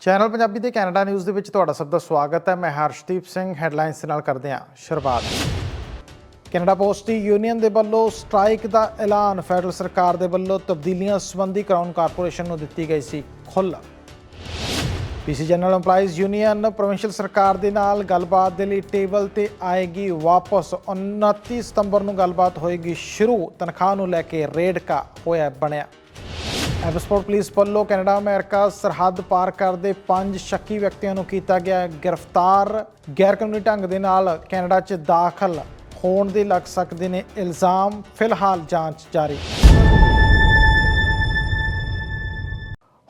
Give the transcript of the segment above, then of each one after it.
Channel Punjabi ਦੇ Canada news ਦੇ ਵਿੱਚ ਤੁਹਾਡਾ ਸਭ ਦਾ ਸਵਾਗਤ ਹੈ। ਮੈਂ ਹਰਸ਼ਦੀਪ ਸਿੰਘ, ਹੈਡਲਾਈਨਸ ਨਾਲ ਕਰਦੇ ਹਾਂ ਸ਼ੁਰੂਆਤ। ਕੈਨੇਡਾ ਪੋਸਟ ਯੂਨੀਅਨ ਦੇ ਵੱਲੋਂ ਸਟ੍ਰਾਈਕ ਦਾ ਐਲਾਨ। ਫੈਡਰਲ ਸਰਕਾਰ ਦੇ ਵੱਲੋਂ ਤਬਦੀਲੀਆਂ ਸੰਬੰਧੀ ਕਰਾਊਨ ਕਾਰਪੋਰੇਸ਼ਨ ਨੂੰ ਦਿੱਤੀ ਗਈ ਸੀ ਖੁੱਲ੍ਹ। PC general EMPLOYEES union provincial ਸਰਕਾਰ ਦੇ ਨਾਲ ਗੱਲਬਾਤ ਦੇ ਲਈ ਟੇਬਲ ਤੇ ਆਏਗੀ ਵਾਪਸ। 29 ਸਤੰਬਰ ਨੂੰ ਗੱਲਬਾਤ ਹੋਏਗੀ ਸ਼ੁਰੂ। ਤਨਖਾਹ ਨੂੰ ਲੈ ਕੇ ਰੇਡਕਾ ਹੋਇਆ ਬਣਿਆ। ਐਬਸਪੋਰਟ ਪੁਲਿਸ ਵੱਲੋਂ ਕੈਨੇਡਾ, ਅਮਰੀਕਾ ਸਰਹੱਦ ਪਾਰ ਕਰਦੇ ਪੰਜ ਸ਼ੱਕੀ ਵਿਅਕਤੀਆਂ ਨੂੰ ਕੀਤਾ ਗਿਆ ਗ੍ਰਿਫਤਾਰ। ਗੈਰ ਕਾਨੂੰਨੀ ਢੰਗ ਦੇ ਨਾਲ ਕੈਨੇਡਾ 'ਚ ਦਾਖਲ ਹੋਣ ਦੇ ਲੱਗ ਸਕਦੇ ਨੇ ਇਲਜ਼ਾਮ। ਫਿਲਹਾਲ ਜਾਂਚ ਜਾਰੀ।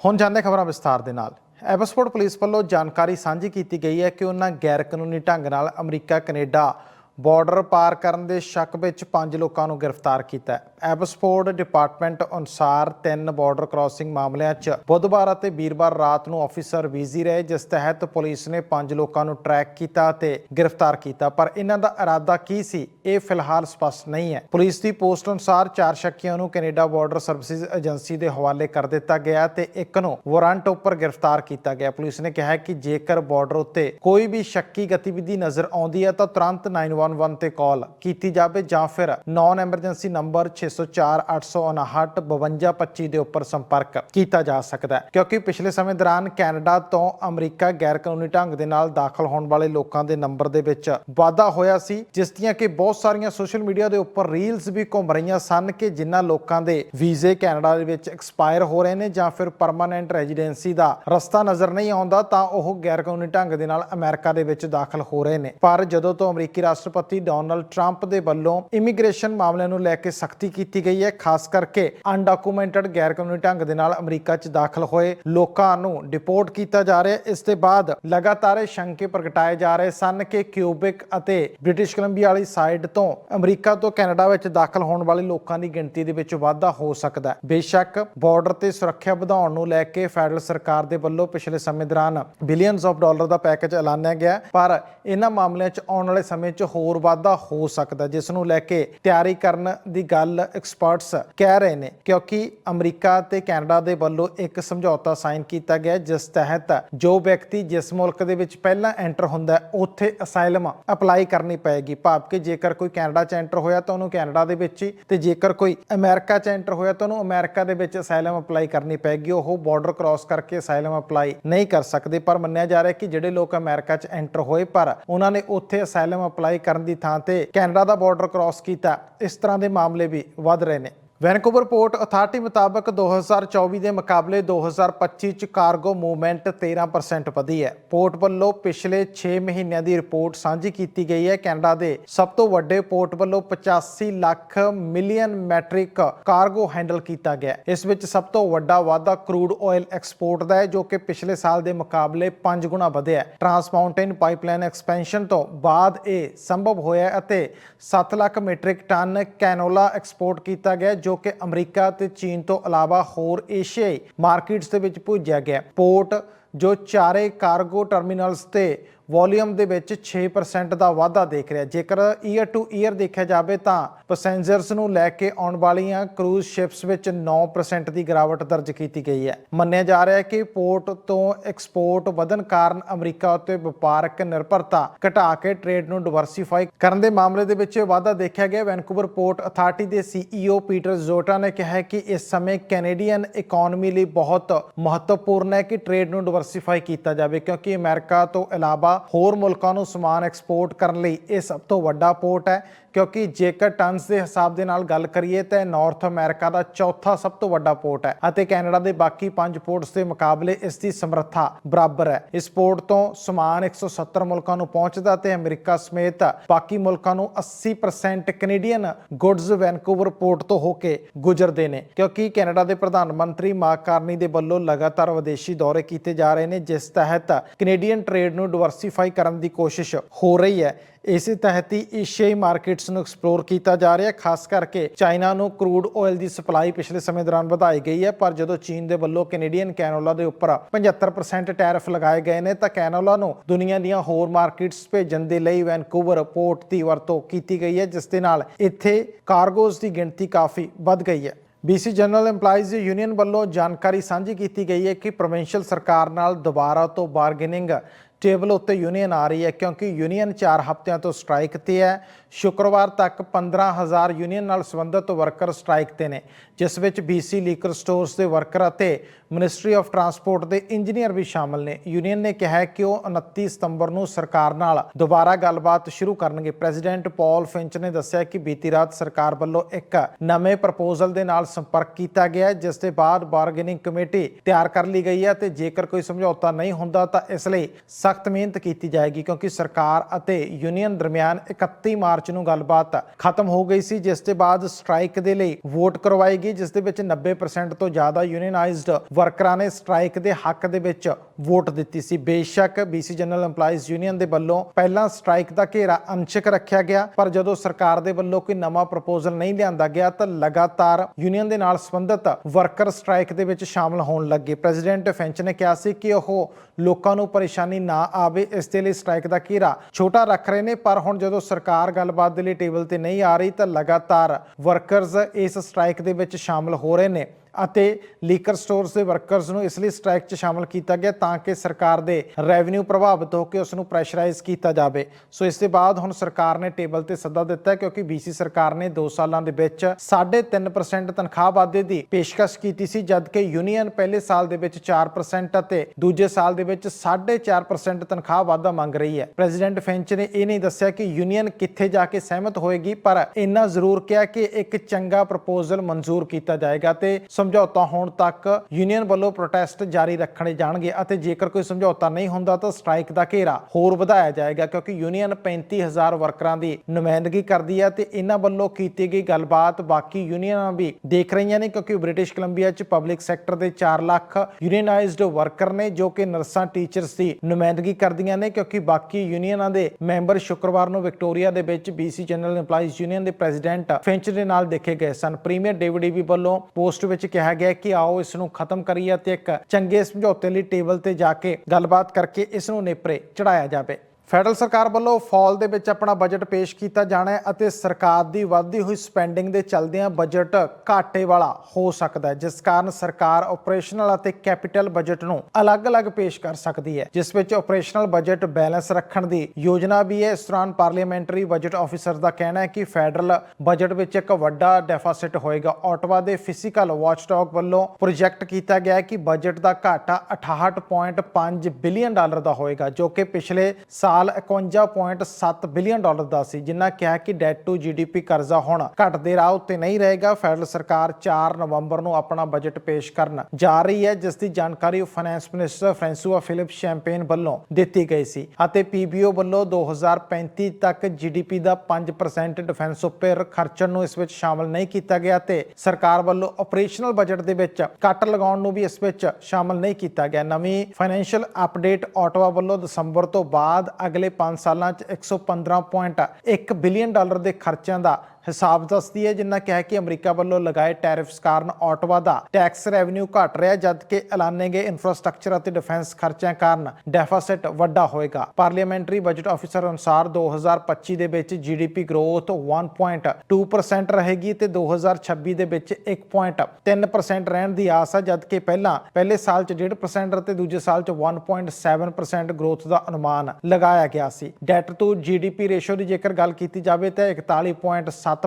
ਹੁਣ ਜਾਂਦੇ ਖਬਰਾਂ ਵਿਸਥਾਰ ਦੇ ਨਾਲ। ਐਬਸਪੋਰਟ ਪੁਲਿਸ ਵੱਲੋਂ ਜਾਣਕਾਰੀ ਸਾਂਝੀ ਕੀਤੀ ਗਈ ਹੈ ਕਿ ਉਹਨਾਂ ਗੈਰ ਕਾਨੂੰਨੀ ਢੰਗ ਨਾਲ ਅਮਰੀਕਾ, ਕੈਨੇਡਾ ਬਾਰਡਰ ਪਾਰ ਕਰਨ ਦੇ ਸ਼ੱਕ ਵਿੱਚ ਪੰਜ ਲੋਕਾਂ ਨੂੰ ਗ੍ਰਿਫਤਾਰ ਕੀਤਾ ਹੈ। ਐਬਸਪੋਰਟ ਡਿਪਾਰਟਮੈਂਟ ਅਨੁਸਾਰ ਤਿੰਨ ਬਾਰਡਰ ਕ੍ਰਾਸਿੰਗ ਮਾਮਲਿਆਂ 'ਚ ਬੁੱਧਵਾਰ ਅਤੇ ਵੀਰਵਾਰ ਰਾਤ ਨੂੰ ਆਫੀਸਰ ਬਿਜ਼ੀ ਰਹੇ, ਜਿਸ ਤਹਿਤ ਪੁਲਿਸ ਨੇ ਪੰਜ ਲੋਕਾਂ ਨੂੰ ਟਰੈਕ ਕੀਤਾ ਤੇ ਗ੍ਰਿਫਤਾਰ ਕੀਤਾ। ਪਰ ਇਹਨਾਂ ਦਾ ਇਰਾਦਾ ਕੀ ਸੀ, ਇਹ ਫਿਲਹਾਲ ਸਪਸ਼ਟ ਨਹੀਂ ਹੈ। ਪੁਲਿਸ ਦੀ ਪੋਸਟ ਅਨੁਸਾਰ ਚਾਰ ਸ਼ੱਕੀਆਂ ਨੂੰ ਕੈਨੇਡਾ ਬਾਰਡਰ ਸਰਵਿਸਿਜ਼ ਏਜੰਸੀ ਦੇ ਹਵਾਲੇ ਕਰ ਦਿੱਤਾ ਗਿਆ ਤੇ ਇੱਕ ਨੂੰ ਵਾਰੰਟ ਉੱਪਰ ਗ੍ਰਿਫਤਾਰ ਕੀਤਾ ਗਿਆ। ਪੁਲਿਸ ਨੇ ਕਿਹਾ ਕਿ ਜੇਕਰ ਬਾਰਡਰ ਉੱਤੇ ਕੋਈ ਵੀ ਸ਼ੱਕੀ ਗਤੀਵਿਧੀ ਨਜ਼ਰ ਆਉਂਦੀ ਹੈ, ਤਾਂ ਤੁਰੰਤ 911 ਤੇ ਕਾਲ ਕੀਤੀ ਜਾਵੇ ਜਾਂ ਫਿਰ ਨਾਨ ਐਮਰਜੈਂਸੀ ਨੰਬਰ 604 859 5225 ਦੇ ਉੱਪਰ ਸੰਪਰਕ ਕੀਤਾ ਜਾ ਸਕਦਾ ਹੈ। ਕਿਉਂਕਿ ਪਿਛਲੇ ਸਮੇਂ ਦੌਰਾਨ ਕੈਨੇਡਾ ਤੋਂ ਅਮਰੀਕਾ ਗੈਰ ਕਾਨੂੰਨੀ ਢੰਗ ਦੇ ਨਾਲ ਦਾਖਲ ਹੋਣ ਵਾਲੇ ਲੋਕਾਂ ਦੇ ਨੰਬਰ ਦੇ ਵਿੱਚ ਵਾਧਾ ਹੋਇਆ ਸੀ, ਜਿਸ ਦੀਆਂ ਕਿ ਬਹੁਤ ਸਾਰੀਆਂ ਸੋਸ਼ਲ ਮੀਡੀਆ ਦੇ ਉੱਪਰ ਰੀਲਸ ਵੀ ਘੁੰਮ ਰਹੀਆਂ ਸਨ ਕਿ ਜਿਨ੍ਹਾਂ ਲੋਕਾਂ ਦੇ ਵੀਜ਼ੇ ਕੈਨੇਡਾ ਦੇ ਵਿੱਚ ਐਕਸਪਾਇਰ ਹੋ ਰਹੇ ਨੇ ਜਾਂ ਫਿਰ ਪਰਮਾਨੈਂਟ ਰੈਜ਼ੀਡੈਂਸੀ ਦਾ ਰਸਤਾ ਨਜ਼ਰ ਨਹੀਂ ਆਉਂਦਾ, ਤਾਂ ਉਹ ਗੈਰ ਕਾਨੂੰਨੀ ਢੰਗ ਦੇ ਨਾਲ ਅਮਰੀਕਾ ਦੇ ਵਿੱਚ ਦਾਖਲ ਹੋ ਰਹੇ ਨੇ। ਪਰ ਜਦੋਂ ਤੋਂ ਅਮਰੀਕੀ ਰਾਸ਼ਟਰਪਤੀ ਡੋਨਲਡ ਟਰੰਪ ਦੇ ਵੱਲੋਂ ਇਮੀਗ੍ਰੇਸ਼ਨ ਮਾਮਲਿਆਂ ਨੂੰ ਲੈ ਕੇ ਸਖਤੀ ਕੀਤੀ ਗਈ ਹੈ, ਖਾਸ ਕਰਕੇ ਅਨਡਾਕੂਮੈਂਟਡ ਗੈਰ ਕਾਨੂੰਨੀ ਢੰਗ ਦੇ ਨਾਲ ਅਮਰੀਕਾ 'ਚ ਦਾਖਲ ਹੋਏ ਲੋਕਾਂ ਨੂੰ ਡਿਪੋਰਟ ਕੀਤਾ ਜਾ ਰਿਹਾ ਇਸ ਦੇ ਬਾਅਦ ਲਗਾਤਾਰ ਸ਼ੰਕੇ ਪ੍ਰਗਟਾਏ ਜਾ ਰਹੇ ਸਨ ਕਿ ਕਿਊਬਿਕ ਅਤੇ ਬ੍ਰਿਟਿਸ਼ ਕੋਲੰਬੀਆ ਵਾਲੀ ਸਾਈਡ ਤੋਂ ਅਮਰੀਕਾ ਤੋਂ ਕੈਨੇਡਾ ਵਿੱਚ ਦਾਖਲ ਹੋਣ ਵਾਲੇ ਲੋਕਾਂ ਦੀ ਗਿਣਤੀ ਦੇ ਵਿੱਚ ਵਾਧਾ ਹੋ ਸਕਦਾ ਹੈ। ਬੇਸ਼ੱਕ ਬਾਰਡਰ ਤੇ ਸੁਰੱਖਿਆ ਵਧਾਉਣ ਨੂੰ ਲੈ ਕੇ ਫੈਡਰਲ ਸਰਕਾਰ ਦੇ ਵੱਲੋਂ ਪਿਛਲੇ ਸਮੇਂ ਦੌਰਾਨ ਬਿਲੀਅਨਸ ਆਫ ਡਾਲਰ ਦਾ ਪੈਕੇਜ ਐਲਾਨਿਆ ਗਿਆ ਪਰ ਇਹਨਾਂ ਮਾਮਲਿਆਂ 'ਚ ਆਉਣ ਵਾਲੇ ਸਮੇਂ 'ਚ ਹੋਰ ਵਾਧਾ ਹੋ ਸਕਦਾ ਜਿਸ ਨੂੰ ਲੈ ਕੇ ਤਿਆਰੀ ਕਰਨ ਦੀ ਗੱਲ ਐਕਸਪਰਟਸ ਕਹਿ ਰਹੇ ਨੇ, ਕਿਉਂਕਿ ਅਮਰੀਕਾ ਤੇ ਕੈਨੇਡਾ ਦੇ ਵੱਲੋਂ ਇੱਕ ਸਮਝੌਤਾ ਸਾਈਨ ਕੀਤਾ ਗਿਆ ਜਿਸ ਤਹਿਤ ਜੋ ਵਿਅਕਤੀ ਜਿਸ ਮੁਲਕ ਦੇ ਵਿੱਚ ਪਹਿਲਾਂ ਐਂਟਰ ਹੁੰਦਾ ਉੱਥੇ ਅਸਾਈਲਮ ਅਪਲਾਈ ਕਰਨੀ ਪਏਗੀ। ਭਾਵ ਕਿ ਜੇਕਰ ਕੋਈ ਕੈਨੇਡਾ 'ਚ ਐਂਟਰ ਹੋਇਆ ਤਾਂ ਉਹਨੂੰ ਕੈਨੇਡਾ ਦੇ ਵਿੱਚ ਹੀ, ਤੇ ਜੇਕਰ ਕੋਈ ਅਮਰੀਕਾ 'ਚ ਐਂਟਰ ਹੋਇਆ ਤਾਂ ਉਹਨੂੰ ਅਮਰੀਕਾ ਦੇ ਵਿੱਚ ਅਸਾਈਲਮ ਅਪਲਾਈ ਕਰਨੀ ਪਏਗੀ। ਉਹ ਬਾਰਡਰ ਕ੍ਰਾਸ ਕਰਕੇ ਅਸਾਈਲਮ ਅਪਲਾਈ ਨਹੀਂ ਕਰ ਸਕਦੇ, ਪਰ ਮੰਨਿਆ ਜਾ ਰਿਹਾ ਕਿ ਜਿਹੜੇ ਲੋਕ ਅਮਰੀਕਾ 'ਚ ਐਂਟਰ ਹੋਏ, ਪਰ ਉਹਨਾਂ ਨੇ ਉੱਥੇ ਅਸਾਈਲਮ ਅਪਲਾਈ ਕਰਨ ਦੀ ਥਾਂ ਤੇ ਕੈਨੇਡਾ ਦਾ ਬਾਰਡਰ ਕ੍ਰਾਸ ਕੀਤਾ। ਇਸ ਤਰ੍ਹਾਂ ਦੇ ਮਾਮਲੇ ਵੀ ਵੱਧ ਰਹੇ ਨੇ। ਵੈਨਕੂਵਰ ਪੋਰਟ ਅਥਾਰਟੀ ਮੁਤਾਬਕ 2024 ਦੇ ਮੁਕਾਬਲੇ 2025 ਚ ਕਾਰਗੋ ਮੂਵਮੈਂਟ 13% ਵਧੀ ਹੈ। ਪੋਰਟ ਵੱਲੋਂ ਪਿਛਲੇ 6 ਮਹੀਨਿਆਂ ਦੀ ਰਿਪੋਰਟ ਸਾਂਝੀ ਕੀਤੀ ਗਈ ਹੈ। ਕੈਨੇਡਾ ਦੇ ਸਭ ਤੋਂ ਵੱਡੇ ਪੋਰਟ ਵੱਲੋਂ 85 lakh million metric cargo handle ਕੀਤਾ ਗਿਆ ਇਸ ਵਿੱਚ ਸਭ ਤੋਂ ਵੱਡਾ ਵਾਧਾ ਕਰੂਡ ਆਇਲ ਐਕਸਪੋਰਟ ਦਾ ਹੈ ਜੋ ਕਿ ਪਿਛਲੇ ਸਾਲ ਦੇ ਮੁਕਾਬਲੇ 5 ਗੁਣਾ ਵਧਿਆ ਹੈ। ਟਰਾਂਸ ਮਾਊਂਟੇਨ ਪਾਈਪਲਾਈਨ ਐਕਸਪੈਂਸ਼ਨ ਤੋਂ ਬਾਅਦ ਇਹ ਸੰਭਵ ਹੋਇਆ ਅਤੇ 7 lakh metric ton canola export ਕੀਤਾ ਗਿਆ ਹੈ, ਜੋ ਕਿ ਅਮਰੀਕਾ ਤੇ ਚੀਨ ਤੋਂ ਇਲਾਵਾ ਹੋਰ ਏਸ਼ੀਆਈ ਮਾਰਕੀਟਸ ਦੇ ਵਿੱਚ ਭੁੱਜਿਆ ਗਿਆ। ਪੋਰਟ, ਜੋ ਚਾਰੇ ਕਾਰਗੋ ਟਰਮੀਨਲਸ ਤੇ ਵੋਲੀਅਮ ਦੇ ਵਿੱਚ 6% ਦਾ ਵਾਧਾ ਦੇਖ ਰਿਹਾ। ਜੇਕਰ ਈਅਰ ਟੂ ਈਅਰ ਦੇਖਿਆ ਜਾਵੇ ਤਾਂ ਪੈਸੇਂਜਰਸ ਨੂੰ ਲੈ ਕੇ ਆਉਣ ਵਾਲੀਆਂ ਕਰੂਜ਼ ਸ਼ਿਪਸ ਵਿੱਚ 9% ਦੀ ਗਿਰਾਵਟ ਦਰਜ ਕੀਤੀ ਗਈ ਹੈ। ਮੰਨਿਆ ਜਾ ਰਿਹਾ ਹੈ ਕਿ ਪੋਰਟ ਤੋਂ ਐਕਸਪੋਰਟ ਵਧਣ ਕਾਰਨ ਅਮਰੀਕਾ ਉੱਤੇ ਵਪਾਰਕ ਨਿਰਭਰਤਾ ਘਟਾ ਕੇ ਟ੍ਰੇਡ ਨੂੰ ਡਿਵਰਸੀਫਾਈ ਕਰਨ ਦੇ ਮਾਮਲੇ ਦੇ ਵਿੱਚ ਵਾਧਾ ਦੇਖਿਆ ਗਿਆ। ਵੈਨਕੂਵਰ ਪੋਰਟ ਅਥਾਰਟੀ ਦੇ ਸੀਈਓ ਪੀਟਰ ਜ਼ੋਟਾ ਨੇ ਕਿਹਾ ਕਿ ਇਸ ਸਮੇਂ ਕੈਨੇਡੀਅਨ ਇਕਨੋਮੀ ਲਈ ਬਹੁਤ ਮਹੱਤਵਪੂਰਨ ਹੈ ਕਿ ਟ੍ਰੇਡ ਨੂੰ ਡਿਵਰਸੀਫਾਈ ਕੀਤਾ ਜਾਵੇ, ਕਿਉਂਕਿ ਅਮਰੀਕਾ ਤੋਂ ਇਲਾਵਾ ਹੋਰ ਮੁਲਕਾਂ ਨੂੰ ਸਮਾਨ ਐਕਸਪੋਰਟ ਕਰਨ ਲਈ ਇਹ ਸਭ ਤੋਂ ਵੱਡਾ ਪੋਰਟ ਹੈ। ਕਿਉਂਕਿ ਜੇਕਰ ਟਨਸ ਦੇ ਹਿਸਾਬ ਦੇ ਨਾਲ ਗੱਲ ਕਰੀਏ ਤਾਂ ਨਾਰਥ ਅਮਰੀਕਾ ਦਾ ਚੌਥਾ ਸਭ ਤੋਂ ਵੱਡਾ ਪੋਰਟ ਹੈ ਅਤੇ ਕੈਨੇਡਾ ਦੇ ਬਾਕੀ ਪੰਜ ਪੋਰਟਸ ਦੇ ਮੁਕਾਬਲੇ ਇਸ ਦੀ ਸਮਰੱਥਾ ਬਰਾਬਰ ਹੈ। ਇਸ ਪੋਰਟ ਤੋਂ ਸਮਾਨ 170 ਮੁਲਕਾਂ ਨੂੰ ਪਹੁੰਚਦਾ ਤੇ ਅਮਰੀਕਾ ਸਮੇਤ ਬਾਕੀ ਮੁਲਕਾਂ ਨੂੰ 80% ਕੈਨੇਡੀਅਨ ਗੁੱਡਸ ਵੈਨਕੂਵਰ ਪੋਰਟ ਤੋਂ ਹੋ ਕੇ ਗੁਜ਼ਰਦੇ ਨੇ। ਕਿਉਂਕਿ ਕੈਨੇਡਾ ਦੇ ਪ੍ਰਧਾਨ ਮੰਤਰੀ ਮਾਰਕ ਕਾਰਨੀ ਦੇ ਵੱਲੋਂ ਲਗਾਤਾਰ ਵਿਦੇਸ਼ੀ ਦੌਰੇ ਕੀਤੇ ਜਾ ਰਹੇ ਨੇ, ਜਿਸ ਤਹਿਤ ਕੈਨੇਡੀਅਨ ਟ੍ਰੇਡ ਨੂੰ ਡਿਵਰਸੀਫਾਈ ਕਰਨ ਦੀ ਕੋਸ਼ਿਸ਼ ਹੋ ਰਹੀ ਹੈ। ਇਸੇ ਤਹਿਤ ਹੀ ਏਸ਼ੀਆਈ ਮਾਰਕੀਟਸ ਨੂੰ ਐਕਸਪਲੋਰ ਕੀਤਾ ਜਾ ਰਿਹਾ ਖਾਸ ਕਰਕੇ ਚਾਈਨਾ ਨੂੰ ਕਰੂਡ ਆਇਲ ਦੀ ਸਪਲਾਈ ਪਿਛਲੇ ਸਮੇਂ ਦੌਰਾਨ ਵਧਾਈ ਗਈ ਹੈ, ਪਰ ਜਦੋਂ ਚੀਨ ਦੇ ਵੱਲੋਂ ਕੈਨੇਡੀਅਨ ਕੈਨੋਲਾ ਦੇ ਉੱਪਰ 75% ਟੈਰਿਫ ਲਗਾਏ ਗਏ ਨੇ, ਤਾਂ ਕੈਨੋਲਾ ਨੂੰ ਦੁਨੀਆ ਦੀਆਂ ਹੋਰ ਮਾਰਕੀਟਸ ਭੇਜਣ ਦੇ ਲਈ ਵੈਨਕੂਵਰ ਪੋਰਟ ਦੀ ਵਰਤੋਂ ਕੀਤੀ ਗਈ ਹੈ, ਜਿਸ ਦੇ ਨਾਲ ਇੱਥੇ ਕਾਰਗੋਜ਼ ਦੀ ਗਿਣਤੀ ਕਾਫੀ ਵੱਧ ਗਈ ਹੈ। BC ਜਨਰਲ EMPLOYEES ਯੂਨੀਅਨ ਵੱਲੋਂ ਜਾਣਕਾਰੀ ਸਾਂਝੀ ਕੀਤੀ ਗਈ ਹੈ ਕਿ ਪ੍ਰੋਵਿੰਸ਼ੀਅਲ ਸਰਕਾਰ ਨਾਲ ਦੁਬਾਰਾ ਤੋਂ ਬਾਰਗੇਨਿੰਗ ਟੇਬਲ ਉੱਤੇ ਯੂਨੀਅਨ ਆ ਰਹੀ ਹੈ ਕਿਉਂਕਿ ਯੂਨੀਅਨ 4 ਹਫ਼ਤਿਆਂ ਤੋਂ ਸਟ੍ਰਾਈਕ ਤੇ ਹੈ। ਸ਼ੁੱਕਰਵਾਰ ਤੱਕ 15000 ਯੂਨੀਅਨ ਨਾਲ ਸੰਬੰਧਿਤ ਵਰਕਰ ਸਟ੍ਰਾਈਕ ਤੇ ਨੇ, ਜਿਸ ਵਿੱਚ BC ਲੀਕਰ ਸਟੋਰਸ ਦੇ ਵਰਕਰ ਅਤੇ ਮਿਨਿਸਟਰੀ ਆਫ ਟਰਾਂਸਪੋਰਟ ਦੇ ਇੰਜੀਨੀਅਰ ਵੀ ਸ਼ਾਮਲ ਨੇ। ਯੂਨੀਅਨ ਨੇ ਕਿਹਾ ਹੈ ਕਿ ਉਹ 29 ਸਤੰਬਰ ਨੂੰ ਸਰਕਾਰ ਨਾਲ ਦੁਬਾਰਾ ਗੱਲਬਾਤ ਸ਼ੁਰੂ ਕਰਨਗੇ। ਪ੍ਰੈਜ਼ੀਡੈਂਟ ਪਾਲ ਫਿੰਚ ਨੇ ਦੱਸਿਆ ਕਿ ਬੀਤੀ ਰਾਤ ਸਰਕਾਰ ਵੱਲੋਂ ਇੱਕ ਨਵੇਂ ਪ੍ਰਪੋਜ਼ਲ ਦੇ ਨਾਲ ਸੰਪਰਕ ਕੀਤਾ ਗਿਆ ਜਿਸ ਦੇ ਬਾਅਦ ਬਾਰਗੇਨਿੰਗ ਕਮੇਟੀ ਤਿਆਰ ਕਰ ਲਈ ਗਈ ਹੈ ਤੇ ਜੇਕਰ ਕੋਈ ਸਮਝੌਤਾ ਨਹੀਂ ਹੁੰਦਾ ਤਾਂ ਇਸ ਲਈ ਸਖਤ ਮਿਹਨਤ ਕੀਤੀ ਜਾਏਗੀ, ਕਿਉਂਕਿ ਸਰਕਾਰ ਅਤੇ ਯੂਨੀਅਨ ਦਰਮਿਆਨ 31 ਮਾਰਚ ਨੂੰ ਗੱਲਬਾਤ ਖਤਮ ਹੋ ਗਈ ਸੀ, ਜਿਸ ਦੇ ਬਾਅਦ ਸਟ੍ਰਾਈਕ ਦੇ ਲਈ ਵੋਟ ਕਰਵਾਈ ਗਈ, ਜਿਸ ਦੇ ਵਿੱਚ 90% ਤੋਂ ਜ਼ਿਆਦਾ ਯੂਨੀਅਨਾਈਜ਼ਡ ਵਰਕਰਾਂ ਨੇ ਸਟ੍ਰਾਈਕ ਦੇ ਹੱਕ ਦੇ ਵਿੱਚ ਵੋਟ ਦਿੱਤੀ ਸੀ। ਬੇਸ਼ੱਕ BC ਜਨਰਲ EMPLOYEES ਯੂਨੀਅਨ ਦੇ ਵੱਲੋਂ ਪਹਿਲਾਂ ਸਟ੍ਰਾਈਕ ਦਾ ਘੇਰਾ ਅੰਸ਼ਕ ਰੱਖਿਆ ਗਿਆ, ਪਰ ਜਦੋਂ ਸਰਕਾਰ ਦੇ ਵੱਲੋਂ ਕੋਈ ਨਵਾਂ ਪ੍ਰਪੋਜ਼ਲ ਨਹੀਂ ਲਿਆਂਦਾ ਗਿਆ, ਤਾਂ ਲਗਾਤਾਰ ਯੂਨੀਅਨ ਦੇ ਨਾਲ ਸੰਬੰਧਿਤ ਵਰਕਰ ਸਟ੍ਰਾਈਕ ਦੇ ਵਿੱਚ ਸ਼ਾਮਲ ਹੋਣ ਲੱਗੇ ਪ੍ਰੈਜ਼ੀਡੈਂਟ ਫੈਂਚ ਨੇ ਕਿਹਾ ਸੀ ਕਿ ਉਹ ਲੋਕਾਂ ਨੂੰ ਪਰੇਸ਼ਾਨੀ ਨਾ ਆਵੇ, ਇਸ ਦੇ ਲਈ ਸਟ੍ਰਾਈਕ ਦਾ ਘੇਰਾ ਛੋਟਾ ਰੱਖ ਰਹੇ ਨੇ, ਪਰ ਹੁਣ ਜਦੋਂ ਸਰਕਾਰ ਗੱਲ ਗੱਲਬਾਤ ਦੇ ਲਈ ਟੇਬਲ ਤੇ ਨਹੀਂ ਆ ਰਹੀ ਤਾਂ ਲਗਾਤਾਰ ਵਰਕਰਸ ਇਸ ਸਟ੍ਰਾਈਕ ਦੇ ਵਿੱਚ ਸ਼ਾਮਲ ਹੋ ਰਹੇ ਨੇ। ਅਤੇ ਲੀਕਰ ਸਟੋਰਸ ਦੇ ਵਰਕਰਸ ਨੂੰ ਇਸ ਲਈ ਸਟ੍ਰਾਈਕ 'ਚ ਸ਼ਾਮਲ ਕੀਤਾ ਗਿਆ ਤਾਂ ਕਿ ਸਰਕਾਰ ਦੇ ਰੈਵਨਿਊ ਪ੍ਰਭਾਵਿਤ ਹੋ ਕੇ ਉਸ ਨੂੰ ਪ੍ਰੈਸ਼ਰਾਈਜ਼ ਕੀਤਾ ਜਾਵੇ। ਸੋ ਇਸ ਦੇ ਬਾਅਦ ਹੁਣ ਸਰਕਾਰ ਨੇ ਟੇਬਲ ਤੇ ਸੱਦਾ ਦਿੱਤਾ ਹੈ ਕਿਉਂਕਿ BC ਸਰਕਾਰ ਨੇ 2 ਸਾਲਾਂ ਦੇ ਵਿੱਚ 3.5% ਤਨਖਾਹ ਵਾਧੇ ਦੀ ਪੇਸ਼ਕਸ਼ ਕੀਤੀ ਸੀ, ਜਦਕਿ ਯੂਨੀਅਨ ਪਹਿਲੇ ਸਾਲ ਦੇ ਵਿੱਚ 4% ਅਤੇ ਦੂਜੇ ਸਾਲ ਦੇ ਵਿੱਚ 4.5% ਤਨਖਾਹ ਵਾਧਾ ਮੰਗ ਰਹੀ ਹੈ। ਪ੍ਰੈਜ਼ੀਡੈਂਟ ਫਿੰਚ ਨੇ ਇਹ ਨਹੀਂ ਦੱਸਿਆ ਕਿ ਯੂਨੀਅਨ ਕਿੱਥੇ ਜਾ ਕੇ ਸਹਿਮਤ ਹੋਏਗੀ, ਪਰ ਇੰਨਾ ਜ਼ਰੂਰ ਕਿਹਾ ਕਿ ਇੱਕ ਚੰਗਾ ਪ੍ਰਪੋਜ਼ਲ ਮਨਜ਼ੂਰ ਕੀਤਾ ਜਾਏਗਾ ਤੇ ਸਮਝੌਤਾ ਹੋਣ ਤੱਕ ਯੂਨੀਅਨ ਵੱਲੋਂ ਪ੍ਰੋਟੈਸਟ ਜਾਰੀ ਰੱਖਣੇ ਜਾਣਗੇ ਅਤੇ ਜੇਕਰ ਕੋਈ ਸਮਝੌਤਾ ਨਹੀਂ ਹੁੰਦਾ ਤਾਂ ਸਟ੍ਰਾਈਕ ਦਾ ਘੇਰਾ ਹੋਰ ਵਧਾਇਆ ਜਾਏਗਾ, ਕਿਉਂਕਿ ਯੂਨੀਅਨ 35000 ਵਰਕਰਾਂ ਦੀ ਨੁਮਾਇੰਦਗੀ ਕਰਦੀ ਹੈ ਤੇ ਇਹਨਾਂ ਵੱਲੋਂ ਕੀਤੀ ਗਈ ਗੱਲਬਾਤ ਬਾਕੀ ਯੂਨੀਅਨਾਂ ਵੀ ਦੇਖ ਰਹੀਆਂ ਨੇ, ਕਿਉਂਕਿ ਬ੍ਰਿਟਿਸ਼ ਕੋਲੰਬੀਆ 'ਚ ਪਬਲਿਕ ਸੈਕਟਰ ਦੇ 4 ਲੱਖ ਯੂਨੀਅਨਾਈਜ਼ਡ ਵਰਕਰ ਨੇ ਜੋ ਕਿ ਨਰਸਾਂ, ਟੀਚਰਸ ਦੀ ਨੁਮਾਇੰਦਗੀ ਕਰਦੀਆਂ ਨੇ, ਕਿਉਂਕਿ ਬਾਕੀ ਯੂਨੀਅਨਾਂ ਦੇ ਮੈਂਬਰ ਸ਼ੁੱਕਰਵਾਰ ਨੂੰ ਵਿਕਟੋਰੀਆ ਦੇ ਵਿੱਚ BC ਜਨਰਲ EMPLOYEES ਯੂਨੀਅਨ ਦੇ ਪ੍ਰੈਜ਼ੀਡੈਂਟ ਫਿੰਚ ਦੇ ਨਾਲ ਦੇਖੇ ਗਏ ਸਨ। ਪ੍ਰੀਮੀਅਰ ਡੇਵਿਡ ਈਵੀ ਵੱਲੋਂ ਪੋਸਟ ਵਿੱਚ ਕਿਹਾ ਗਿਆ ਕਿ ਆਓ ਇਸ ਨੂੰ ਖਤਮ ਕਰੀਏ ਤੇ ਇੱਕ ਚੰਗੇ ਸਮਝੌਤੇ ਲਈ ਟੇਬਲ ਤੇ ਜਾ ਕੇ ਗੱਲਬਾਤ ਕਰਕੇ ਇਸ ਨੂੰ ਨੇਪਰੇ ਚੜਾਇਆ ਜਾਵੇ। ਫੈਡਰਲ ਸਰਕਾਰ ਵੱਲੋਂ ਫਾਲ ਦੇ ਵਿੱਚ ਆਪਣਾ ਬਜਟ ਪੇਸ਼ ਕੀਤਾ ਜਾਣਾ ਹੈ ਅਤੇ ਸਰਕਾਰ ਦੀ ਵੱਧਦੀ ਹੋਈ ਸਪੈਂਡਿੰਗ ਦੇ ਚਲਦਿਆਂ ਬਜਟ ਘਾਟੇ ਵਾਲਾ ਹੋ ਸਕਦਾ ਹੈ, ਜਿਸ ਕਾਰਨ ਸਰਕਾਰ ਆਪਰੇਸ਼ਨਲ ਅਤੇ ਕੈਪੀਟਲ ਬਜਟ ਨੂੰ ਅਲੱਗ-ਅਲੱਗ ਪੇਸ਼ ਕਰ ਸਕਦੀ ਹੈ, ਜਿਸ ਵਿੱਚ ਆਪਰੇਸ਼ਨਲ ਬਜਟ ਬੈਲੈਂਸ ਰੱਖਣ ਦੀ ਯੋਜਨਾ ਵੀ ਹੈ। ਇਸ ਦੌਰਾਨ ਪਾਰਲੀਮੈਂਟਰੀ ਬਜਟ ਆਫੀਸਰ ਦਾ ਕਹਿਣਾ ਹੈ ਕਿ ਫੈਡਰਲ ਬਜਟ ਵਿੱਚ ਇੱਕ ਵੱਡਾ ਡੈਫਾਸਿਟ ਹੋਏਗਾ। ਆਟਵਾ ਦੇ ਫਿਜ਼ੀਕਲ ਵਾਚਡੌਗ ਵੱਲੋਂ ਪ੍ਰੋਜੈਕਟ ਕੀਤਾ ਗਿਆ ਹੈ ਕਿ ਬਜਟ ਦਾ ਘਾਟਾ 68.5 ਬਿਲੀਅਨ ਡਾਲਰ ਦਾ ਹੋਏਗਾ, ਜੋ ਕਿ ਪਿਛਲੇ ਸਾਲ 51.7 ਬਿਲੀਅਨ ਡਾਲਰ ਦਾ ਸੀ ਜਿਨ੍ਹਾਂ ਕਿਹਾ ਕਿ ਡੈਟ ਟੂ ਜੀਡੀਪੀ ਕਰਜ਼ਾ ਹੁਣ ਘਟਦੇ ਰਾਹ ਉੱਤੇ ਨਹੀਂ ਰਹੇਗਾ। ਫੈਡਰਲ ਸਰਕਾਰ 4 ਨਵੰਬਰ ਨੂੰ ਆਪਣਾ ਬਜਟ ਪੇਸ਼ ਕਰਨ ਜਾ ਰਹੀ ਹੈ, ਜਿਸ ਦੀ ਜਾਣਕਾਰੀ finance minister Francois Philippe Champagne ਵੱਲੋਂ ਦਿੱਤੀ ਗਈ ਸੀ ਅਤੇ ਪੀਬੀਓ ਵੱਲੋਂ 2035 ਤੱਕ ਜੀਡੀਪੀ ਦਾ 5% ਡਿਫੈਂਸ ਉੱਪਰ ਖਰਚਣ ਨੂੰ ਇਸ ਵਿੱਚ ਸ਼ਾਮਲ ਨਹੀਂ ਕੀਤਾ ਗਿਆ ਤੇ ਸਰਕਾਰ ਵੱਲੋਂ ਆਪਰੇਸ਼ਨਲ ਬਜਟ ਦੇ ਵਿੱਚ ਕੱਟ ਲਗਾਉਣ ਨੂੰ ਵੀ ਇਸ ਵਿੱਚ ਸ਼ਾਮਲ ਨਹੀਂ ਕੀਤਾ ਗਿਆ। ਨਵੀਂ ਫਾਈਨੈਂਸ਼ੀਅਲ ਅਪਡੇਟ ਆਟਵਾ ਵੱਲੋਂ ਦਸੰਬਰ ਤੋਂ ਬਾਅਦ ਅਗਲੇ 5 ਸਾਲਾਂ 'ਚ 115.1 ਬਿਲੀਅਨ ਡਾਲਰ ਦੇ ਖਰਚਿਆਂ ਦਾ ਹਿਸਾਬ ਦੱਸਦੀ ਹੈ, ਜਿੰਨਾ ਕਿਹਾ ਕਿ ਅਮਰੀਕਾ ਵੱਲੋਂ ਲਗਾਏ ਟੈਰਿਫਸ ਕਾਰਨ ਆਟਵਾ ਦਾ ਟੈਕਸ ਰੈਵਨਿਊ ਘਟ ਰਿਹਾ, ਜਦਕਿ ਐਲਾਨੇ ਗਏ ਇਨਫਰਾਸਟ੍ਰਕਚਰ ਅਤੇ ਡਿਫੈਂਸ ਖਰਚਿਆਂ ਕਾਰਨ ਡੈਫਿਸਿਟ ਵੱਡਾ ਹੋਏਗਾ। ਪਾਰਲੀਮੈਂਟਰੀ ਬਜਟ ਆਫੀਸਰ ਅਨੁਸਾਰ 2025 ਦੇ ਵਿੱਚ ਜੀਡੀਪੀ ਗਰੋਥ 1.2% ਰਹੇਗੀ ਤੇ 2026 ਦੇ ਵਿੱਚ 1.3% ਰਹਿਣ ਦੀ ਆਸ ਹੈ ਜਦਕਿ ਪਹਿਲਾਂ, ਪਹਿਲੇ ਸਾਲ 'ਚ 1.5% ਅਤੇ ਦੂਜੇ ਸਾਲ 'ਚ 1.7% ਗਰੋਥ ਦਾ ਅਨੁਮਾਨ ਲਗਾਇਆ ਗਿਆ ਸੀ। ਡੈਟ ਟੂ ਜੀਡੀਪੀ ਰੇਸ਼ੋ ਦੀ ਜੇਕਰ ਗੱਲ ਕੀਤੀ ਜਾਵੇ ਤਾਂ 41.7%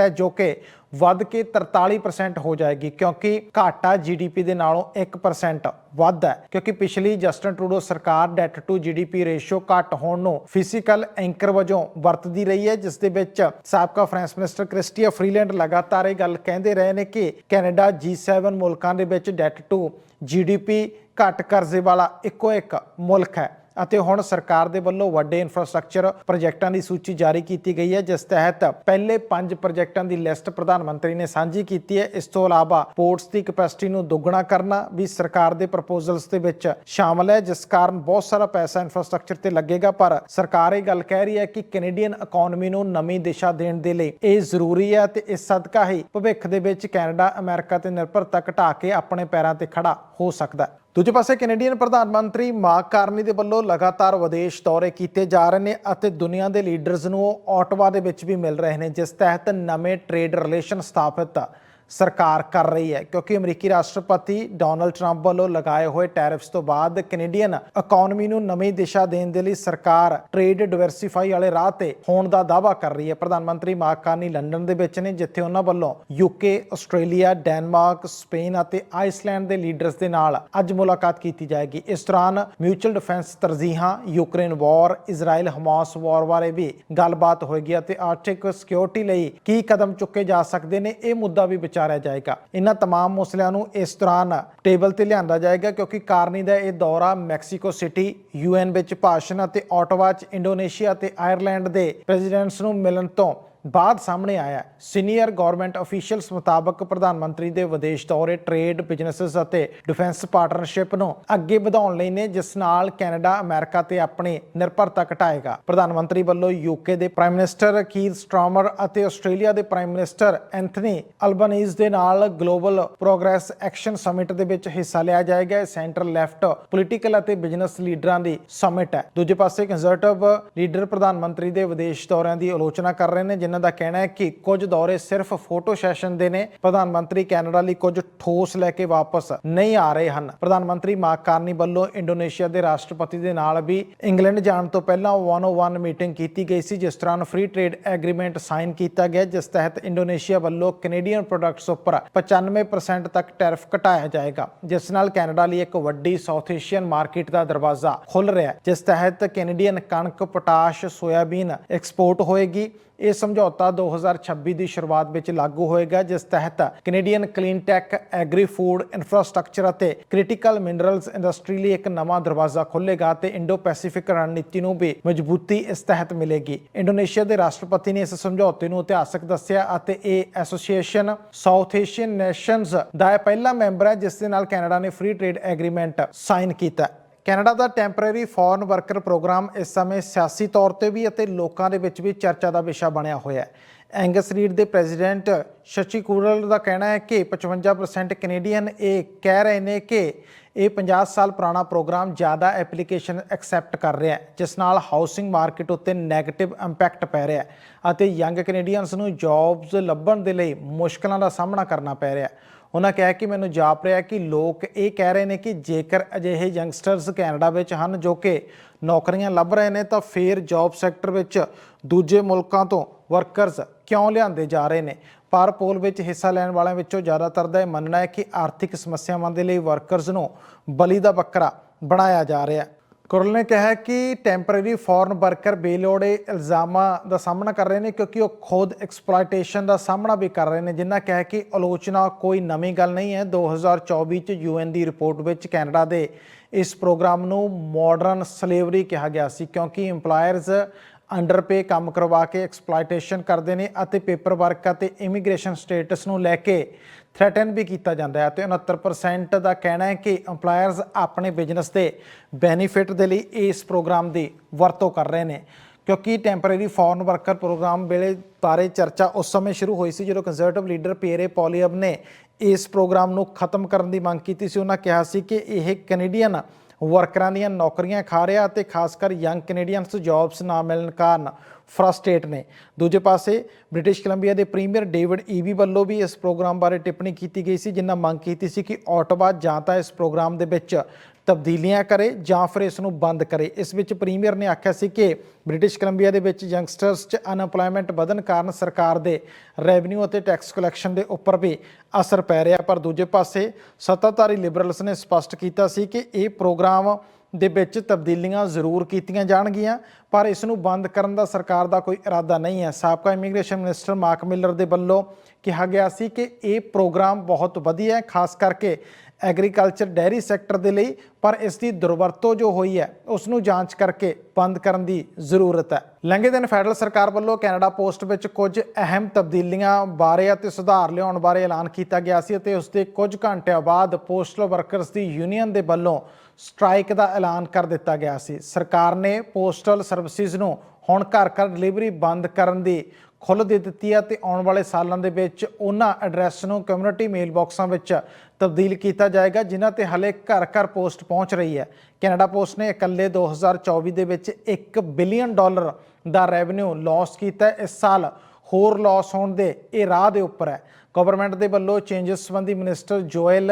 ਹੈ, ਜੋ ਕਿ ਵੱਧ ਕੇ 43% ਹੋ ਜਾਏਗੀ, ਕਿਉਂਕਿ ਘਾਟਾ ਜੀਡੀਪੀ ਦੇ ਨਾਲੋਂ 1% ਵੱਧ ਹੈ, ਕਿਉਂਕਿ ਪਿਛਲੀ ਜਸਟਨ ਟਰੂਡੋ ਸਰਕਾਰ ਡੈਟ ਟੂ ਜੀਡੀਪੀ ਰੇਸ਼ੋ ਘੱਟ ਹੋਣ ਨੂੰ ਫਿਜ਼ੀਕਲ ਐਂਕਰ ਵਜੋਂ ਵਰਤਦੀ ਰਹੀ ਹੈ, ਜਿਸ ਦੇ ਵਿੱਚ ਸਾਬਕਾ ਫਰਾਂਸ ਮਿਨਿਸਟਰ ਕ੍ਰਿਸਟੀਆ ਫਰੀਲੈਂਡ ਲਗਾਤਾਰ ਇਹ ਗੱਲ ਕਹਿੰਦੇ ਰਹੇ ਨੇ ਕਿ ਕੈਨੇਡਾ G7 ਮੁਲਕਾਂ ਦੇ ਵਿੱਚ ਡੈਟ ਟੂ ਜੀਡੀਪੀ ਘੱਟ ਕਰਜ਼ੇ ਵਾਲਾ ਇੱਕੋ ਇੱਕ ਮੁਲਕ ਹੈ। ਅਤੇ ਹੁਣ ਸਰਕਾਰ ਦੇ ਵੱਲੋਂ ਵੱਡੇ ਇਨਫਰਾਸਟ੍ਰਕਚਰ ਪ੍ਰੋਜੈਕਟਾਂ ਦੀ ਸੂਚੀ ਜਾਰੀ ਕੀਤੀ ਗਈ ਹੈ, ਜਿਸ ਤਹਿਤ ਪਹਿਲੇ 5 ਪ੍ਰੋਜੈਕਟਾਂ ਦੀ ਲਿਸਟ ਪ੍ਰਧਾਨ ਮੰਤਰੀ ਨੇ ਸਾਂਝੀ ਕੀਤੀ ਹੈ। ਇਸ ਤੋਂ ਇਲਾਵਾ ਪੋਰਟਸ ਦੀ ਕਪੈਸਿਟੀ ਨੂੰ ਦੁੱਗਣਾ ਕਰਨਾ ਵੀ ਸਰਕਾਰ ਦੇ ਪ੍ਰਪੋਜ਼ਲਸ ਦੇ ਵਿੱਚ ਸ਼ਾਮਲ ਹੈ, ਜਿਸ ਕਾਰਨ ਬਹੁਤ ਸਾਰਾ ਪੈਸਾ ਇਨਫਰਾਸਟ੍ਰਕਚਰ ਤੇ ਲੱਗੇਗਾ। ਪਰ ਸਰਕਾਰ ਇਹ ਗੱਲ ਕਹਿ ਰਹੀ ਹੈ ਕਿ ਕੈਨੇਡੀਅਨ ਇਕਨੋਮੀ ਨੂੰ ਨਵੀਂ ਦਿਸ਼ਾ ਦੇਣ ਦੇ ਲਈ ਇਹ ਜ਼ਰੂਰੀ ਹੈ ਤੇ ਇਸ ਸਦਕਾ ਹੀ ਭਵਿੱਖ ਦੇ ਵਿੱਚ ਕੈਨੇਡਾ ਅਮਰੀਕਾ ਤੇ ਨਿਰਭਰਤਾ ਘਟਾ ਕੇ ਆਪਣੇ ਪੈਰਾਂ ਤੇ ਖੜਾ ਹੋ ਸਕਦਾ ਹੈ। ਦੂਜੇ ਪਾਸੇ ਕੈਨੇਡੀਅਨ ਪ੍ਰਧਾਨ ਮੰਤਰੀ ਮਾਰਕ ਕਾਰਨੀ ਦੇ ਵੱਲੋਂ ਲਗਾਤਾਰ ਵਿਦੇਸ਼ ਦੌਰੇ ਕੀਤੇ ਜਾ ਰਹੇ ਨੇ ਅਤੇ ਦੁਨੀਆ ਦੇ ਲੀਡਰਸ ਨੂੰ ਉਹ ਆਟਵਾ ਦੇ ਵਿੱਚ ਵੀ ਮਿਲ ਰਹੇ ਨੇ, ਜਿਸ ਤਹਿਤ ਨਵੇਂ ਟ੍ਰੇਡ ਰਿਲੇਸ਼ਨ ਸਥਾਪਿਤ ਸਰਕਾਰ ਕਰ ਰਹੀ ਹੈ, ਕਿਉਂਕਿ ਅਮਰੀਕੀ ਰਾਸ਼ਟਰਪਤੀ ਡੋਨਲਡ ਟਰੰਪ ਵੱਲੋਂ ਲਗਾਏ ਹੋਏ ਟੈਰਿਫਸ ਤੋਂ ਬਾਅਦ ਕੈਨੇਡੀਅਨ ਇਕਨੋਮੀ ਨੂੰ ਨਵੀਂ ਦਿਸ਼ਾ ਦੇਣ ਦੇ ਲਈ ਸਰਕਾਰ ਟ੍ਰੇਡ ਡਿਵਰਸਿਫਾਈ ਵਾਲੇ ਰਾਹ ਤੇ ਹੋਣ ਦਾ ਦਾਅਵਾ ਕਰ ਰਹੀ ਹੈ। ਪ੍ਰਧਾਨ ਮੰਤਰੀ ਮਾਰਕ ਕਾਰਨੀ ਲੰਡਨ ਦੇ ਵਿੱਚ ਨੇ, ਜਿੱਥੇ ਉਹਨਾਂ ਵੱਲੋਂ ਯੂਕੇ ਆਸਟ੍ਰੇਲੀਆ ਡੈਨਮਾਰਕ ਸਪੇਨ ਅਤੇ ਆਈਸਲੈਂਡ ਦੇ ਲੀਡਰਸ ਦੇ ਨਾਲ ਅੱਜ ਮੁਲਾਕਾਤ ਕੀਤੀ ਜਾਏਗੀ। ਇਸ ਦੌਰਾਨ ਮਿਊਚੁਅਲ ਡਿਫੈਂਸ ਤਰਜੀਹਾਂ Ukraine war Israel Hamas war ਬਾਰੇ ਵੀ ਗੱਲਬਾਤ ਹੋਏਗੀ ਅਤੇ ਆਰਥਿਕ ਸਿਕਿਉਰਿਟੀ ਲਈ ਕੀ ਕਦਮ ਚੁੱਕੇ ਜਾ ਸਕਦੇ ਨੇ, ਇਹ ਮੁੱਦਾ ਵੀ ਵਿਚਾਰ ਵਿਚਾਰਿਆ ਜਾਏਗਾ ਇਹਨਾਂ तमाम ਮਸਲਿਆਂ ਨੂੰ ਇਸ ਦੌਰਾਨ ਟੇਬਲ ਤੇ ਲਿਆਂਦਾ ਜਾਏਗਾ ਕਿਉਂਕਿ ਕਾਰਨੀ ਦਾ ਇਹ ਦੌਰਾ ਮੈਕਸੀਕੋ ਸਿਟੀ ਯੂਐਨ ਵਿੱਚ ਭਾਸ਼ਣ ਅਤੇ ਆਟੋਵਾ 'ਚ ਇੰਡੋਨੇਸ਼ੀਆ ਤੇ ਆਇਰਲੈਂਡ ਦੇ ਪ੍ਰੈਜ਼ੀਡੈਂਟਸ ਨੂੰ ਮਿਲਣ ਤੋਂ ਬਾਅਦ ਸਾਹਮਣੇ ਆਇਆ ਸੀਨੀਅਰ ਗਵਰਨਮੈਂਟ ਅਫੀਸ਼ੀਅਲਸ ਮੁਤਾਬਕ ਪ੍ਰਧਾਨ ਮੰਤਰੀ ਦੇ ਵਿਦੇਸ਼ ਦੌਰੇ ਟ੍ਰੇਡ ਬਿਜ਼ਨੈਸਸ ਅਤੇ ਡਿਫੈਂਸ ਪਾਰਟਨਰਸ਼ਿਪ ਨੂੰ ਅੱਗੇ ਵਧਾਉਣ ਲਈ ਨੇ, ਜਿਸ ਨਾਲ ਕੈਨੇਡਾ, ਅਮਰੀਕਾ ਤੇ ਆਪਣੀ ਨਿਰਭਰਤਾ ਘਟਾਏਗਾ। ਪ੍ਰਧਾਨ ਮੰਤਰੀ ਵੱਲੋਂ ਯੂਕੇ ਦੇ ਪ੍ਰਾਈਮ ਮਿਨਿਸਟਰ ਕੀਰ ਸਟਰਾਮਰ ਅਤੇ ਆਸਟ੍ਰੇਲੀਆ ਦੇ ਪ੍ਰਾਈਮ ਮਿਨਿਸਟਰ ਐਂਥਨੀ ਅਲਬਨੀਜ਼ ਦੇ ਨਾਲ ਗਲੋਬਲ ਪ੍ਰੋਗਰੈਸ ਐਕਸ਼ਨ ਸਮਿਟ ਦੇ ਵਿੱਚ ਹਿੱਸਾ ਲਿਆ ਜਾਏਗਾ। ਇਹ ਸੈਂਟਰ ਲੈਫਟ ਪੋਲੀਟੀਕਲ ਅਤੇ ਬਿਜ਼ਨਸ ਲੀਡਰਾਂ ਦੀ ਸਮਿਟ ਹੈ। ਦੂਜੇ ਪਾਸੇ ਕੰਜ਼ਰਵੇਟਿਵ ਲੀਡਰ ਪ੍ਰਧਾਨ ਮੰਤਰੀ ਦੇ ਵਿਦੇਸ਼ ਦੌਰਿਆਂ ਦੀ ਆਲੋਚਨਾ ਕਰ ਰਹੇ ਨੇ ਜਿਨ੍ਹਾਂ ਦਾ ਕਹਿਣਾ ਹੈ ਕਿ ਕੁਝ ਦੌਰੇ ਸਿਰਫ ਫੋਟੋ ਸੈਸ਼ਨ ਦੇ ਨੇ। ਪ੍ਰਧਾਨ ਮੰਤਰੀ ਕੈਨੇਡਾ ਲਈ ਕੁਝ ਠੋਸ ਲੈ ਕੇ ਵਾਪਸ ਨਹੀਂ ਆ ਰਹੇ ਹਨ। ਪ੍ਰਧਾਨ ਮੰਤਰੀ ਮਾਰਕ ਕਾਰਨੀ ਵੱਲੋਂ ਇੰਡੋਨੇਸ਼ੀਆ ਦੇ ਰਾਸ਼ਟਰਪਤੀ ਦੇ ਨਾਲ ਵੀ ਇੰਗਲੈਂਡ ਜਾਣ ਤੋਂ ਪਹਿਲਾਂ 101 ਮੀਟਿੰਗ ਕੀਤੀ ਗਈ ਸੀ, ਜਿਸ ਦੌਰਾਨ ਫ੍ਰੀ ਟ੍ਰੇਡ ਐਗਰੀਮੈਂਟ ਸਾਈਨ ਕੀਤਾ ਗਿਆ, ਜਿਸ ਤਹਿਤ ਇੰਡੋਨੇਸ਼ੀਆ ਵੱਲੋਂ ਕੈਨੇਡੀਅਨ ਪ੍ਰੋਡਕਟਸ ਉੱਪਰ 95% ਤੱਕ ਟੈਰਿਫ ਘਟਾਇਆ ਜਾਏਗਾ, ਜਿਸ ਨਾਲ ਕੈਨੇਡਾ ਲਈ ਇੱਕ ਵੱਡੀ ਸਾਊਥ ਏਸ਼ੀਅਨ ਮਾਰਕੀਟ ਦਾ ਦਰਵਾਜ਼ਾ ਖੁੱਲ ਰਿਹਾ ਹੈ। ਜਿਸ ਤਹਿਤ ਕੈਨੇਡੀਅਨ ਕਣਕ, ਪੋਟਾਸ਼, ਸੋਇਆਬੀਨ ਐਕਸਪੋਰਟ ਹੋਏਗੀ। ਇਹ ਸਮਝੌਤਾ 2026 ਦੀ ਸ਼ੁਰੂਆਤ ਵਿੱਚ ਲਾਗੂ ਹੋਏਗਾ, ਜਿਸ ਤਹਿਤ Canadian clean tech agri food infrastructure ਅਤੇ ਕ੍ਰਿਟੀਕਲ ਮਿਨਰਲਸ ਇੰਡਸਟਰੀ ਲਈ ਇੱਕ ਨਵਾਂ ਦਰਵਾਜ਼ਾ ਖੁੱਲੇਗਾ ਤੇ ਇੰਡੋ ਪੈਸੀਫਿਕ ਰਣਨੀਤੀ ਨੂੰ ਵੀ ਮਜ਼ਬੂਤੀ ਇਸ ਤਹਿਤ ਮਿਲੇਗੀ। ਇੰਡੋਨੇਸ਼ੀਆ ਦੇ ਰਾਸ਼ਟਰਪਤੀ ਨੇ ਇਸ ਸਮਝੌਤੇ ਨੂੰ ਇਤਿਹਾਸਕ ਦੱਸਿਆ ਅਤੇ ਇਹ ਐਸੋਸੀਏਸ਼ਨ ਸਾਊਥ ਏਸ਼ੀਅਨ ਨੇਸ਼ਨਸ ਦਾ ਪਹਿਲਾ ਮੈਂਬਰ ਹੈ, ਜਿਸ ਦੇ ਨਾਲ ਕੈਨੇਡਾ ਨੇ ਫ੍ਰੀ ਟ੍ਰੇਡ ਐਗਰੀਮੈਂਟ ਸਾਈਨ ਕੀਤਾ। ਕੈਨੇਡਾ ਦਾ ਟੈਂਪਰੇਰੀ ਫੋਰਨ ਵਰਕਰ ਪ੍ਰੋਗਰਾਮ ਇਸ ਸਮੇਂ ਸਿਆਸੀ ਤੌਰ ਤੇ ਵੀ ਅਤੇ ਲੋਕਾਂ ਦੇ ਵਿੱਚ ਵੀ ਚਰਚਾ ਦਾ ਵਿਸ਼ਾ ਬਣਿਆ ਹੋਇਆ ਹੈ। ਐਂਗਸ ਰੀਡ ਦੇ ਪ੍ਰੈਜ਼ੀਡੈਂਟ ਸ਼ਚੀ ਕੂਰਲ ਦਾ ਕਹਿਣਾ ਹੈ ਕਿ 55% ਕੈਨੇਡੀਅਨ ਇਹ ਕਹਿ ਰਹੇ ਨੇ ਕਿ ਇਹ 50 ਸਾਲ ਪੁਰਾਣਾ ਪ੍ਰੋਗਰਾਮ ਜ਼ਿਆਦਾ ਐਪਲੀਕੇਸ਼ਨ ਐਕਸੈਪਟ ਕਰ ਰਿਹਾ ਹੈ, ਜਿਸ ਨਾਲ ਹਾਊਸਿੰਗ ਮਾਰਕੀਟ ਉੱਤੇ ਨੈਗੇਟਿਵ ਇੰਪੈਕਟ ਪੈ ਰਿਹਾ ਹੈ ਅਤੇ ਯੰਗ ਕੈਨੇਡੀਅਨਸ ਨੂੰ ਜੌਬਸ ਲੱਭਣ ਦੇ ਲਈ ਮੁਸ਼ਕਲਾਂ ਦਾ ਸਾਹਮਣਾ ਕਰਨਾ ਪੈ ਰਿਹਾ ਹੈ। ਉਹਨਾਂ ਕਿਹਾ ਕਿ ਮੈਨੂੰ ਜਾਪ ਰਿਹਾ ਕਿ ਲੋਕ ਇਹ ਕਹਿ ਰਹੇ ਨੇ ਕਿ ਜੇਕਰ ਅਜਿਹੇ ਯੰਗਸਟਰਸ ਕੈਨੇਡਾ ਵਿੱਚ ਹਨ ਜੋ ਕਿ ਨੌਕਰੀਆਂ ਲੱਭ ਰਹੇ ਨੇ, ਤਾਂ ਫੇਰ ਜੌਬ ਸੈਕਟਰ ਵਿੱਚ ਦੂਜੇ ਮੁਲਕਾਂ ਤੋਂ ਵਰਕਰਸ ਕਿਉਂ ਲਿਆਂਦੇ ਜਾ ਰਹੇ ਨੇ? ਪਰ ਪੋਲ ਵਿੱਚ ਹਿੱਸਾ ਲੈਣ ਵਾਲਿਆਂ ਵਿੱਚੋਂ ਜ਼ਿਆਦਾਤਰ ਦਾ ਇਹ ਮੰਨਣਾ ਹੈ ਕਿ ਆਰਥਿਕ ਸਮੱਸਿਆਵਾਂ ਦੇ ਲਈ ਵਰਕਰਸ ਨੂੰ ਬਲੀ ਦਾ ਬੱਕਰਾ ਬਣਾਇਆ ਜਾ ਰਿਹਾ ਹੈ। ਕੁਰਲ ਨੇ ਕਿਹਾ ਕਿ ਟੈਂਪਰੇਰੀ ਫੋਰਨ ਵਰਕਰ ਬੇਲੋੜੇ ਇਲਜ਼ਾਮਾਂ ਦਾ ਸਾਹਮਣਾ ਕਰ ਰਹੇ ਨੇ ਕਿਉਂਕਿ ਉਹ ਖੁਦ ਐਕਸਪਲੋਇਟੇਸ਼ਨ ਦਾ ਸਾਹਮਣਾ ਵੀ ਕਰ ਰਹੇ ਨੇ। ਜਿਨ੍ਹਾਂ ਕਿਹਾ ਕਿ ਆਲੋਚਨਾ ਕੋਈ ਨਵੀਂ ਗੱਲ ਨਹੀਂ ਹੈ। 2024 ਚ ਯੂਐਨ ਦੀ ਰਿਪੋਰਟ ਵਿੱਚ ਕੈਨੇਡਾ ਦੇ ਇਸ ਪ੍ਰੋਗਰਾਮ ਨੂੰ ਮਾਡਰਨ ਸਲੇਵਰੀ ਕਿਹਾ ਗਿਆ ਸੀ ਕਿਉਂਕਿ EMPLOYERS ਅੰਡਰਪੇ ਕੰਮ ਕਰਵਾ ਕੇ ਐਕਸਪਲੋਇਟੇਸ਼ਨ ਕਰਦੇ ਨੇ ਅਤੇ ਪੇਪਰ ਵਰਕ ਅਤੇ ਇਮੀਗ੍ਰੇਸ਼ਨ ਸਟੇਟਸ ਨੂੰ ਲੈ ਕੇ ਥ੍ਰੈਟਨ ਵੀ ਕੀਤਾ ਜਾਂਦਾ ਹੈ ਤੇ 69% ਦਾ ਕਹਿਣਾ ਹੈ ਕਿ EMPLOYERS ਆਪਣੇ ਬਿਜ਼ਨਸ ਦੇ ਬੈਨੀਫਿਟ ਦੇ ਲਈ ਇਸ ਪ੍ਰੋਗਰਾਮ ਦੀ ਵਰਤੋਂ ਕਰ ਰਹੇ ਨੇ, ਕਿਉਂਕਿ ਟੈਂਪਰੇਰੀ ਫੋਰਨ ਵਰਕਰ ਪ੍ਰੋਗਰਾਮ ਵੇਲੇ ਬਾਰੇ ਚਰਚਾ ਉਸ ਸਮੇਂ ਸ਼ੁਰੂ ਹੋਈ ਸੀ ਜਦੋਂ ਕੰਜ਼ਰਵੇਟਿਵ ਲੀਡਰ ਪੀਅਰੇ ਪੋਲੀਅਬ ਨੇ ਇਸ ਪ੍ਰੋਗਰਾਮ ਨੂੰ ਖਤਮ ਕਰਨ ਦੀ ਮੰਗ ਕੀਤੀ ਸੀ। ਉਹਨਾਂ ਕਿਹਾ ਸੀ ਕਿ ਇਹ ਕੈਨੇਡੀਅਨ ਵਰਕਰਾਂ ਦੀਆਂ ਨੌਕਰੀਆਂ ਖਾ ਰਿਹਾ ਅਤੇ ਖਾਸ ਕਰ ਯੰਗ ਕੈਨੇਡੀਅਨਸ ਜੌਬਸ ਨਾ ਮਿਲਣ ਕਾਰਨ ਫਰਸਟ੍ਰੇਟ ਨੇ। ਦੂਜੇ ਪਾਸੇ ਬ੍ਰਿਟਿਸ਼ ਕੋਲੰਬੀਆ ਦੇ ਪ੍ਰੀਮੀਅਰ ਡੇਵਿਡ ਈਵੀ ਵੱਲੋਂ ਵੀ ਇਸ ਪ੍ਰੋਗਰਾਮ ਬਾਰੇ ਟਿੱਪਣੀ ਕੀਤੀ ਗਈ ਸੀ ਜਿਨ੍ਹਾਂ ਮੰਗ ਕੀਤੀ ਸੀ ਕਿ ਆਟੋਵਾ ਜਾਂ ਤਾਂ ਇਸ ਪ੍ਰੋਗਰਾਮ ਦੇ ਵਿੱਚ ਤਬਦੀਲੀਆਂ ਕਰੇ ਜਾਂ ਫਿਰ ਇਸ ਨੂੰ ਬੰਦ ਕਰੇ। ਇਸ ਵਿੱਚ ਪ੍ਰੀਮੀਅਰ ਨੇ ਆਖਿਆ ਸੀ ਕਿ ਬ੍ਰਿਟਿਸ਼ ਕੋਲੰਬੀਆ ਦੇ ਵਿੱਚ ਯੰਗਸਟਰਸ 'ਚ ਅਨਐਮਪਲੋਇਮੈਂਟ ਵਧਣ ਕਾਰਨ ਸਰਕਾਰ ਦੇ ਰੈਵਨਿਊ ਅਤੇ ਟੈਕਸ ਕਲੈਕਸ਼ਨ ਦੇ ਉੱਪਰ ਵੀ ਅਸਰ ਪੈ ਰਿਹਾ, ਪਰ ਦੂਜੇ ਪਾਸੇ ਸੱਤਾਧਾਰੀ ਲਿਬਰਲਸ ਨੇ ਸਪਸ਼ਟ ਕੀਤਾ ਸੀ ਕਿ ਇਹ ਪ੍ਰੋਗਰਾਮ ਦੇ ਵਿੱਚ ਤਬਦੀਲੀਆਂ ਜ਼ਰੂਰ ਕੀਤੀਆਂ ਜਾਣਗੀਆਂ, ਪਰ ਇਸ ਨੂੰ ਬੰਦ ਕਰਨ ਦਾ ਸਰਕਾਰ ਦਾ ਕੋਈ ਇਰਾਦਾ ਨਹੀਂ ਹੈ। ਸਾਬਕਾ ਇਮੀਗ੍ਰੇਸ਼ਨ ਮਿਨਿਸਟਰ ਮਾਰਕ ਮਿਲਰ ਦੇ ਵੱਲੋਂ ਕਿਹਾ ਗਿਆ ਸੀ ਕਿ ਇਹ ਪ੍ਰੋਗਰਾਮ ਬਹੁਤ ਵਧੀਆ ਹੈ, ਖਾਸ ਕਰਕੇ ਐਗਰੀਕਲਚਰ ਡੈਰੀ ਸੈਕਟਰ ਦੇ ਲਈ, ਪਰ ਇਸ ਦੀ ਦੁਰਵਰਤੋਂ ਜੋ ਹੋਈ ਹੈ, ਉਸ ਨੂੰ ਜਾਂਚ ਕਰਕੇ ਬੰਦ ਕਰਨ ਦੀ ਜ਼ਰੂਰਤ ਹੈ। ਲੰਘੇ ਦਿਨ ਫੈਡਰਲ ਸਰਕਾਰ ਵੱਲੋਂ ਕੈਨੇਡਾ ਪੋਸਟ ਵਿੱਚ ਕੁਝ ਅਹਿਮ ਤਬਦੀਲੀਆਂ ਬਾਰੇ ਅਤੇ ਸੁਧਾਰ ਲਿਆਉਣ ਬਾਰੇ ਐਲਾਨ ਕੀਤਾ ਗਿਆ ਸੀ ਅਤੇ ਉਸ ਦੇ ਕੁਝ ਘੰਟਿਆਂ ਬਾਅਦ ਪੋਸਟਲ ਵਰਕਰਸ ਦੀ ਯੂਨੀਅਨ ਦੇ ਵੱਲੋਂ ਸਟ੍ਰਾਈਕ ਦਾ ਐਲਾਨ ਕਰ ਦਿੱਤਾ ਗਿਆ ਸੀ। ਸਰਕਾਰ ਨੇ ਪੋਸਟਲ ਸਰਵਿਸਿਜ਼ ਨੂੰ ਹੁਣ ਘਰ ਘਰ ਡਿਲੀਵਰੀ ਬੰਦ ਕਰਨ ਦੀ ਖੁੱਲ੍ਹ ਦੇ ਦਿੱਤੀ ਹੈ ਤੇ ਆਉਣ ਵਾਲੇ ਸਾਲਾਂ ਦੇ ਵਿੱਚ ਉਹਨਾਂ ਐਡਰੈਸ ਨੂੰ ਕਮਿਊਨਿਟੀ ਮੇਲ ਬਾਕਸਾਂ ਵਿੱਚ ਤਬਦੀਲ ਕੀਤਾ ਜਾਏਗਾ, ਜਿਨ੍ਹਾਂ ਤੇ ਹਲੇ ਘਰ ਘਰ ਪੋਸਟ ਪਹੁੰਚ ਰਹੀ ਹੈ। ਕੈਨੇਡਾ ਪੋਸਟ ਨੇ ਇਕੱਲੇ 2024 ਦੇ ਵਿੱਚ 1 ਬਿਲੀਅਨ ਡਾਲਰ ਦਾ ਰੈਵਨਿਊ ਲਾਸ ਕੀਤਾ ਇਸ ਸਾਲ ਹੋਰ ਲਾਸ ਹੋਣ ਦੇ ਇਹ ਰਾਹ ਦੇ ਉੱਪਰ ਹੈ। ਗਵਰਨਮੈਂਟ ਦੇ ਵੱਲੋਂ ਚੇਂਜਸ ਸੰਬੰਧੀ ਮਿਨਿਸਟਰ ਜੋਇਲ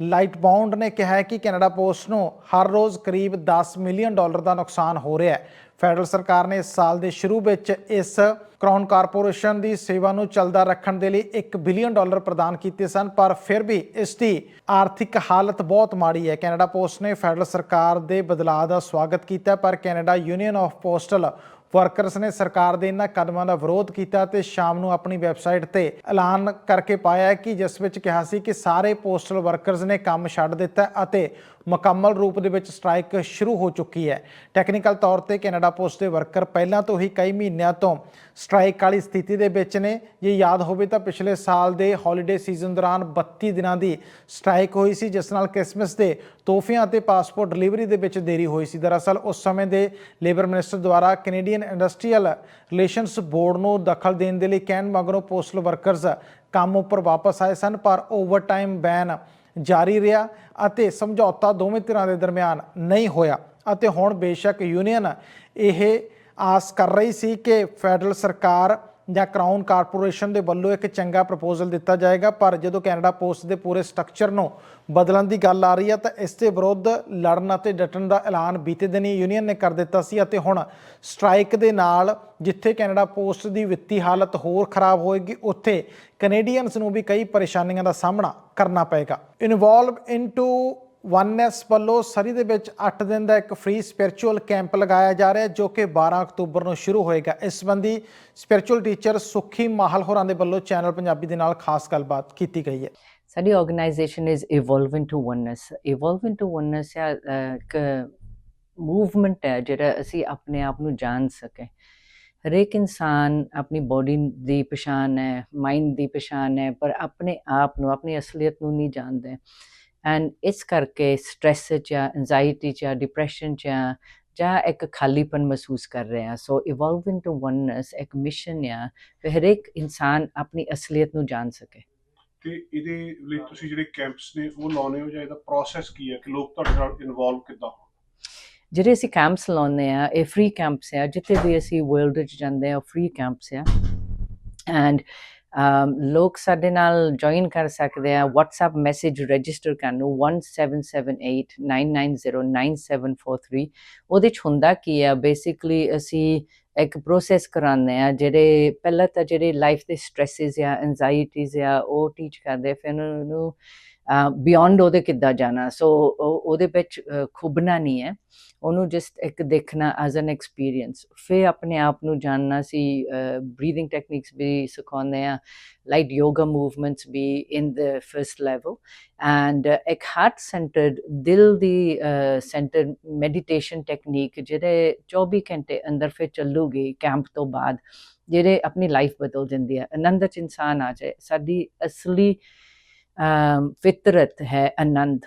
ਲਾਈਟ ਲਾਈਟਬਾਉਂਡ ਨੇ ਕਿਹਾ ਕਿ ਕੈਨੇਡਾ ਪੋਸਟ ਨੂੰ ਹਰ ਰੋਜ਼ ਕਰੀਬ 10 ਮਿਲੀਅਨ ਡਾਲਰ ਦਾ ਨੁਕਸਾਨ ਹੋ ਰਿਹਾ ਹੈ। ਫੈਡਰਲ ਸਰਕਾਰ ਨੇ ਇਸ ਸਾਲ ਦੇ ਸ਼ੁਰੂ ਵਿੱਚ ਇਸ ਕਰਾਊਨ ਕਾਰਪੋਰੇਸ਼ਨ ਦੀ ਸੇਵਾ ਨੂੰ ਚੱਲਦਾ ਰੱਖਣ ਦੇ ਲਈ 1 ਬਿਲੀਅਨ ਡਾਲਰ ਪ੍ਰਦਾਨ ਕੀਤੇ ਸਨ, ਪਰ ਫਿਰ ਵੀ ਇਸ ਦੀ ਆਰਥਿਕ ਹਾਲਤ ਬਹੁਤ ਮਾੜੀ ਹੈ। ਕੈਨੇਡਾ ਪੋਸਟ ਨੇ ਫੈਡਰਲ ਸਰਕਾਰ ਦੇ ਬਦਲਾਅ ਦਾ ਸਵਾਗਤ ਕੀਤਾ ਪਰ Canada union of postal workers ਨੇ ਸਰਕਾਰ ਦੇ ਇਹਨਾਂ ਕਦਮਾਂ ਦਾ ਵਿਰੋਧ ਕੀਤਾ ਤੇ ਸ਼ਾਮ ਨੂੰ ਆਪਣੀ ਵੈਬਸਾਈਟ ਤੇ ਐਲਾਨ ਕਰਕੇ ਪਾਇਆ ਕਿ ਜਿਸ ਵਿੱਚ ਕਿਹਾ ਸੀ ਕਿ ਸਾਰੇ ਪੋਸਟਲ ਵਰਕਰਸ ਨੇ ਕੰਮ ਛੱਡ ਦਿੱਤਾ ਅਤੇ ਮੁਕੰਮਲ ਰੂਪ ਦੇ ਵਿੱਚ ਸਟ੍ਰਾਈਕ ਸ਼ੁਰੂ ਹੋ ਚੁੱਕੀ ਹੈ। ਟੈਕਨੀਕਲ ਤੌਰ ਤੇ ਕੈਨੇਡਾ ਪੋਸਟ ਦੇ ਵਰਕਰ ਪਹਿਲਾਂ ਤੋਂ ਹੀ ਕਈ ਮਹੀਨਿਆਂ ਤੋਂ ਸਟ੍ਰਾਈਕ ਵਾਲੀ ਸਥਿਤੀ ਦੇ ਵਿੱਚ ਨੇ। ਜੇ ਯਾਦ ਹੋਵੇ ਤਾਂ ਪਿਛਲੇ ਸਾਲ ਦੇ ਹੌਲੀਡੇ ਸੀਜ਼ਨ ਦੌਰਾਨ 32 ਦਿਨਾਂ ਦੀ ਸਟ੍ਰਾਈਕ ਹੋਈ ਸੀ, ਜਿਸ ਨਾਲ ਕ੍ਰਿਸਮਸ ਦੇ ਤੋਹਫਿਆਂ ਅਤੇ ਪਾਸਪੋਰਟ ਡਿਲੀਵਰੀ ਦੇ ਵਿੱਚ ਦੇਰੀ ਹੋਈ ਸੀ। ਦਰਅਸਲ ਉਸ ਸਮੇਂ ਦੇ ਲੇਬਰ ਮਿਨਿਸਟਰ ਦੁਆਰਾ ਕੈਨੇਡੀਅਨ ਇੰਡਸਟਰੀਅਲ ਰਿਲੇਸ਼ਨਸ ਬੋਰਡ ਨੂੰ ਦਖਲ ਦੇਣ ਦੇ ਲਈ ਕਹਿਣ ਮਗਰੋਂ ਪੋਸਟਲ ਵਰਕਰਸ ਕੰਮ ਉੱਪਰ ਵਾਪਸ ਆਏ ਸਨ, ਪਰ ਓਵਰਟਾਈਮ ਬੈਨ ਜਾਰੀ ਰਿਹਾ ਅਤੇ ਸਮਝੌਤਾ ਦੋਵੇਂ ਧਿਰਾਂ ਦੇ ਦਰਮਿਆਨ ਨਹੀਂ ਹੋਇਆ ਅਤੇ ਹੁਣ ਬੇਸ਼ੱਕ ਯੂਨੀਅਨ ਇਹ ਆਸ ਕਰ ਰਹੀ ਸੀ ਕਿ ਫੈਡਰਲ ਸਰਕਾਰ ਜਾਂ ਕਰਾਊਨ ਕਾਰਪੋਰੇਸ਼ਨ ਦੇ ਵੱਲੋਂ ਇੱਕ ਚੰਗਾ ਪ੍ਰਪੋਜ਼ਲ ਦਿੱਤਾ ਜਾਏਗਾ, ਪਰ ਜਦੋਂ ਕੈਨੇਡਾ ਪੋਸਟ ਦੇ ਪੂਰੇ ਸਟਰਕਚਰ ਨੂੰ ਬਦਲਣ ਦੀ ਗੱਲ ਆ ਰਹੀ ਹੈ ਤਾਂ ਇਸ ਦੇ ਵਿਰੁੱਧ ਲੜਨ ਅਤੇ ਡਟਣ ਦਾ ਐਲਾਨ ਬੀਤੇ ਦਿਨੀ ਯੂਨੀਅਨ ਨੇ ਕਰ ਦਿੱਤਾ ਸੀ ਅਤੇ ਹੁਣ ਸਟ੍ਰਾਈਕ ਦੇ ਨਾਲ ਜਿੱਥੇ ਕੈਨੇਡਾ ਪੋਸਟ ਦੀ ਵਿੱਤੀ ਹਾਲਤ ਹੋਰ ਖਰਾਬ ਹੋਏਗੀ, ਉੱਥੇ ਕੈਨੇਡੀਅਨਸ ਨੂੰ ਵੀ ਕਈ ਪਰੇਸ਼ਾਨੀਆਂ ਦਾ ਸਾਹਮਣਾ ਕਰਨਾ ਪਏਗਾ। ਇਨਵੋਲਵ ਇਨਟੂ ਵਨਨੈਸ ਵੱਲੋਂ ਸਰੀ ਦੇ ਵਿੱਚ 8 ਦਿਨ ਦਾ ਇੱਕ ਫ੍ਰੀ ਸਪਿਰਚੁਅਲ ਕੈਂਪ ਲਗਾਇਆ ਜਾ ਰਿਹਾ ਜੋ ਕਿ 12 ਅਕਤੂਬਰ ਨੂੰ ਸ਼ੁਰੂ ਹੋਏਗਾ। ਇਸ ਸੰਬੰਧੀ ਸਪਿਰਚੁਅਲ ਟੀਚਰ ਸੁਖੀ ਮਾਹਲ ਹੋਰਾਂ ਦੇ ਵੱਲੋਂ ਚੈਨਲ ਪੰਜਾਬੀ ਦੇ ਨਾਲ ਖਾਸ ਗੱਲਬਾਤ ਕੀਤੀ ਗਈ ਹੈ। ਸਾਡੀ organisation is evolving to oneness evolve into oneness ਹੈ ਇੱਕ ਮੂਵਮੈਂਟ ਹੈ, ਜਿਹੜਾ ਅਸੀਂ ਆਪਣੇ ਆਪ ਨੂੰ ਜਾਣ ਸਕੇ ਹਰੇਕ ਇਨਸਾਨ ਆਪਣੀ ਬੋਡੀ ਦੀ ਪਛਾਣ ਹੈ ਮਾਈਂਡ ਦੀ ਪਛਾਣ ਹੈ, ਪਰ ਆਪਣੇ ਆਪ ਨੂੰ, ਆਪਣੀ ਅਸਲੀਅਤ ਨੂੰ ਨਹੀਂ ਜਾਣਦਾ। ਐਂਡ ਇਸ ਕਰਕੇ ਸਟ੍ਰੈਸ ਜਾਂ ਐਂਜ਼ਾਇਟੀ ਜਾਂ ਡਿਪਰੈਸ਼ਨ ਜਾਂ ਜਾਂ ਇੱਕ ਖਾਲੀਪਨ ਮਹਿਸੂਸ ਕਰ ਰਹੇ ਆ ਸੋ ਇਵੋਲਵ ਇਨਟੂ ਵਨਨੈਸ ਇੱਕ ਮਿਸ਼ਨ ਆ ਕਿ ਹਰੇਕ ਇਨਸਾਨ ਆਪਣੀ ਅਸਲੀਅਤ ਨੂੰ ਜਾਣ ਸਕੇ। ਤੇ ਇਹਦੇ ਲਈ ਤੁਸੀਂ ਜਿਹੜੇ ਕੈਂਪਸ ਨੇ ਉਹ ਲਾਉਨੇ ਹੋ ਜਾਂ ਇਹਦਾ ਪ੍ਰੋਸੈਸ ਕੀ ਹੈ ਕਿ ਲੋਕ ਤੁਹਾਡੇ ਨਾਲ ਇਨਵੋਲਵ ਕਿੱਦਾਂ ਹੋਣ? ਜਿਹੜੇ ਅਸੀਂ ਕੈਂਪਸ ਲਾਉਂਦੇ ਆ ਇਹ ਫ੍ਰੀ ਕੈਂਪਸ ਆ। ਜਿੱਥੇ ਵੀ ਅਸੀਂ ਵਰਲਡ ਵਿੱਚ ਜਾਂਦੇ ਆ ਫ੍ਰੀ ਕੈਂਪਸ ਆ। ਐਂਡ ਲੋਕ ਸਾਡੇ ਨਾਲ ਜੁਆਇਨ ਕਰ ਸਕਦੇ ਆ। WhatsApp ਮੈਸੇਜ ਰਜਿਸਟਰ ਕਰਨ ਨੂੰ 177899099743 ਉਹਦੇ ਚ ਹੁੰਦਾ ਕੀ ਆ ਬੇਸਿਕਲੀ ਅਸੀਂ ਇੱਕ ਪ੍ਰੋਸੈਸ ਕਰਾਉਂਦੇ ਆ ਜਿਹੜੇ ਪਹਿਲਾਂ ਤਾਂ ਜਿਹੜੇ ਲਾਈਫ ਦੇ ਸਟ੍ਰੈਸਸ ਜਾਂ ਐਂਜ਼ਾਇਟੀਜ਼ ਆ ਉਹ ਟੀਚ ਕਰਦੇ ਆ, ਫਿਰ ਉਹਨਾਂ ਨੂੰ ਬਿਯੋਂਡ ਉਹਦੇ ਕਿੱਦਾਂ ਜਾਣਾ। ਸੋ ਉਹਦੇ ਵਿੱਚ ਅਹ, ਖੁੱਬਣਾ ਨਹੀਂ ਹੈ। ਉਹਨੂੰ ਜਸਟ ਇੱਕ ਦੇਖਣਾ ਐਜ਼ ਐਨ ਐਕਸਪੀਰੀਅੰਸ ਫਿਰ ਆਪਣੇ ਆਪ ਨੂੰ ਜਾਣਨਾ ਸੀ ਬਰੀਥਿੰਗ ਟੈਕਨੀਕਸ ਵੀ ਸਿਖਾਉਂਦੇ ਆ। Like yoga movements we in the first level and ਇੱਕ ਹਾਰਟ ਸੈਂਟਰਡ ਦਿਲ ਦੀ ਸੈਂਟਰ ਮੈਡੀਟੇਸ਼ਨ ਟੈਕਨੀਕ ਜਿਹੜੇ 24 ਘੰਟੇ ਅੰਦਰ ਫਿਰ ਚੱਲੂਗੀ ਕੈਂਪ ਤੋਂ ਬਾਅਦ। ਜਿਹੜੇ ਆਪਣੀ ਲਾਈਫ ਬਦਲ ਦਿੰਦੀ ਹੈ ਆਨੰਦ ਚ ਇਨਸਾਨ ਆ ਜਾਏ। ਸਾਡੀ ਅਸਲੀ ਫਿਤਰਤ ਹੈ ਆਨੰਦ।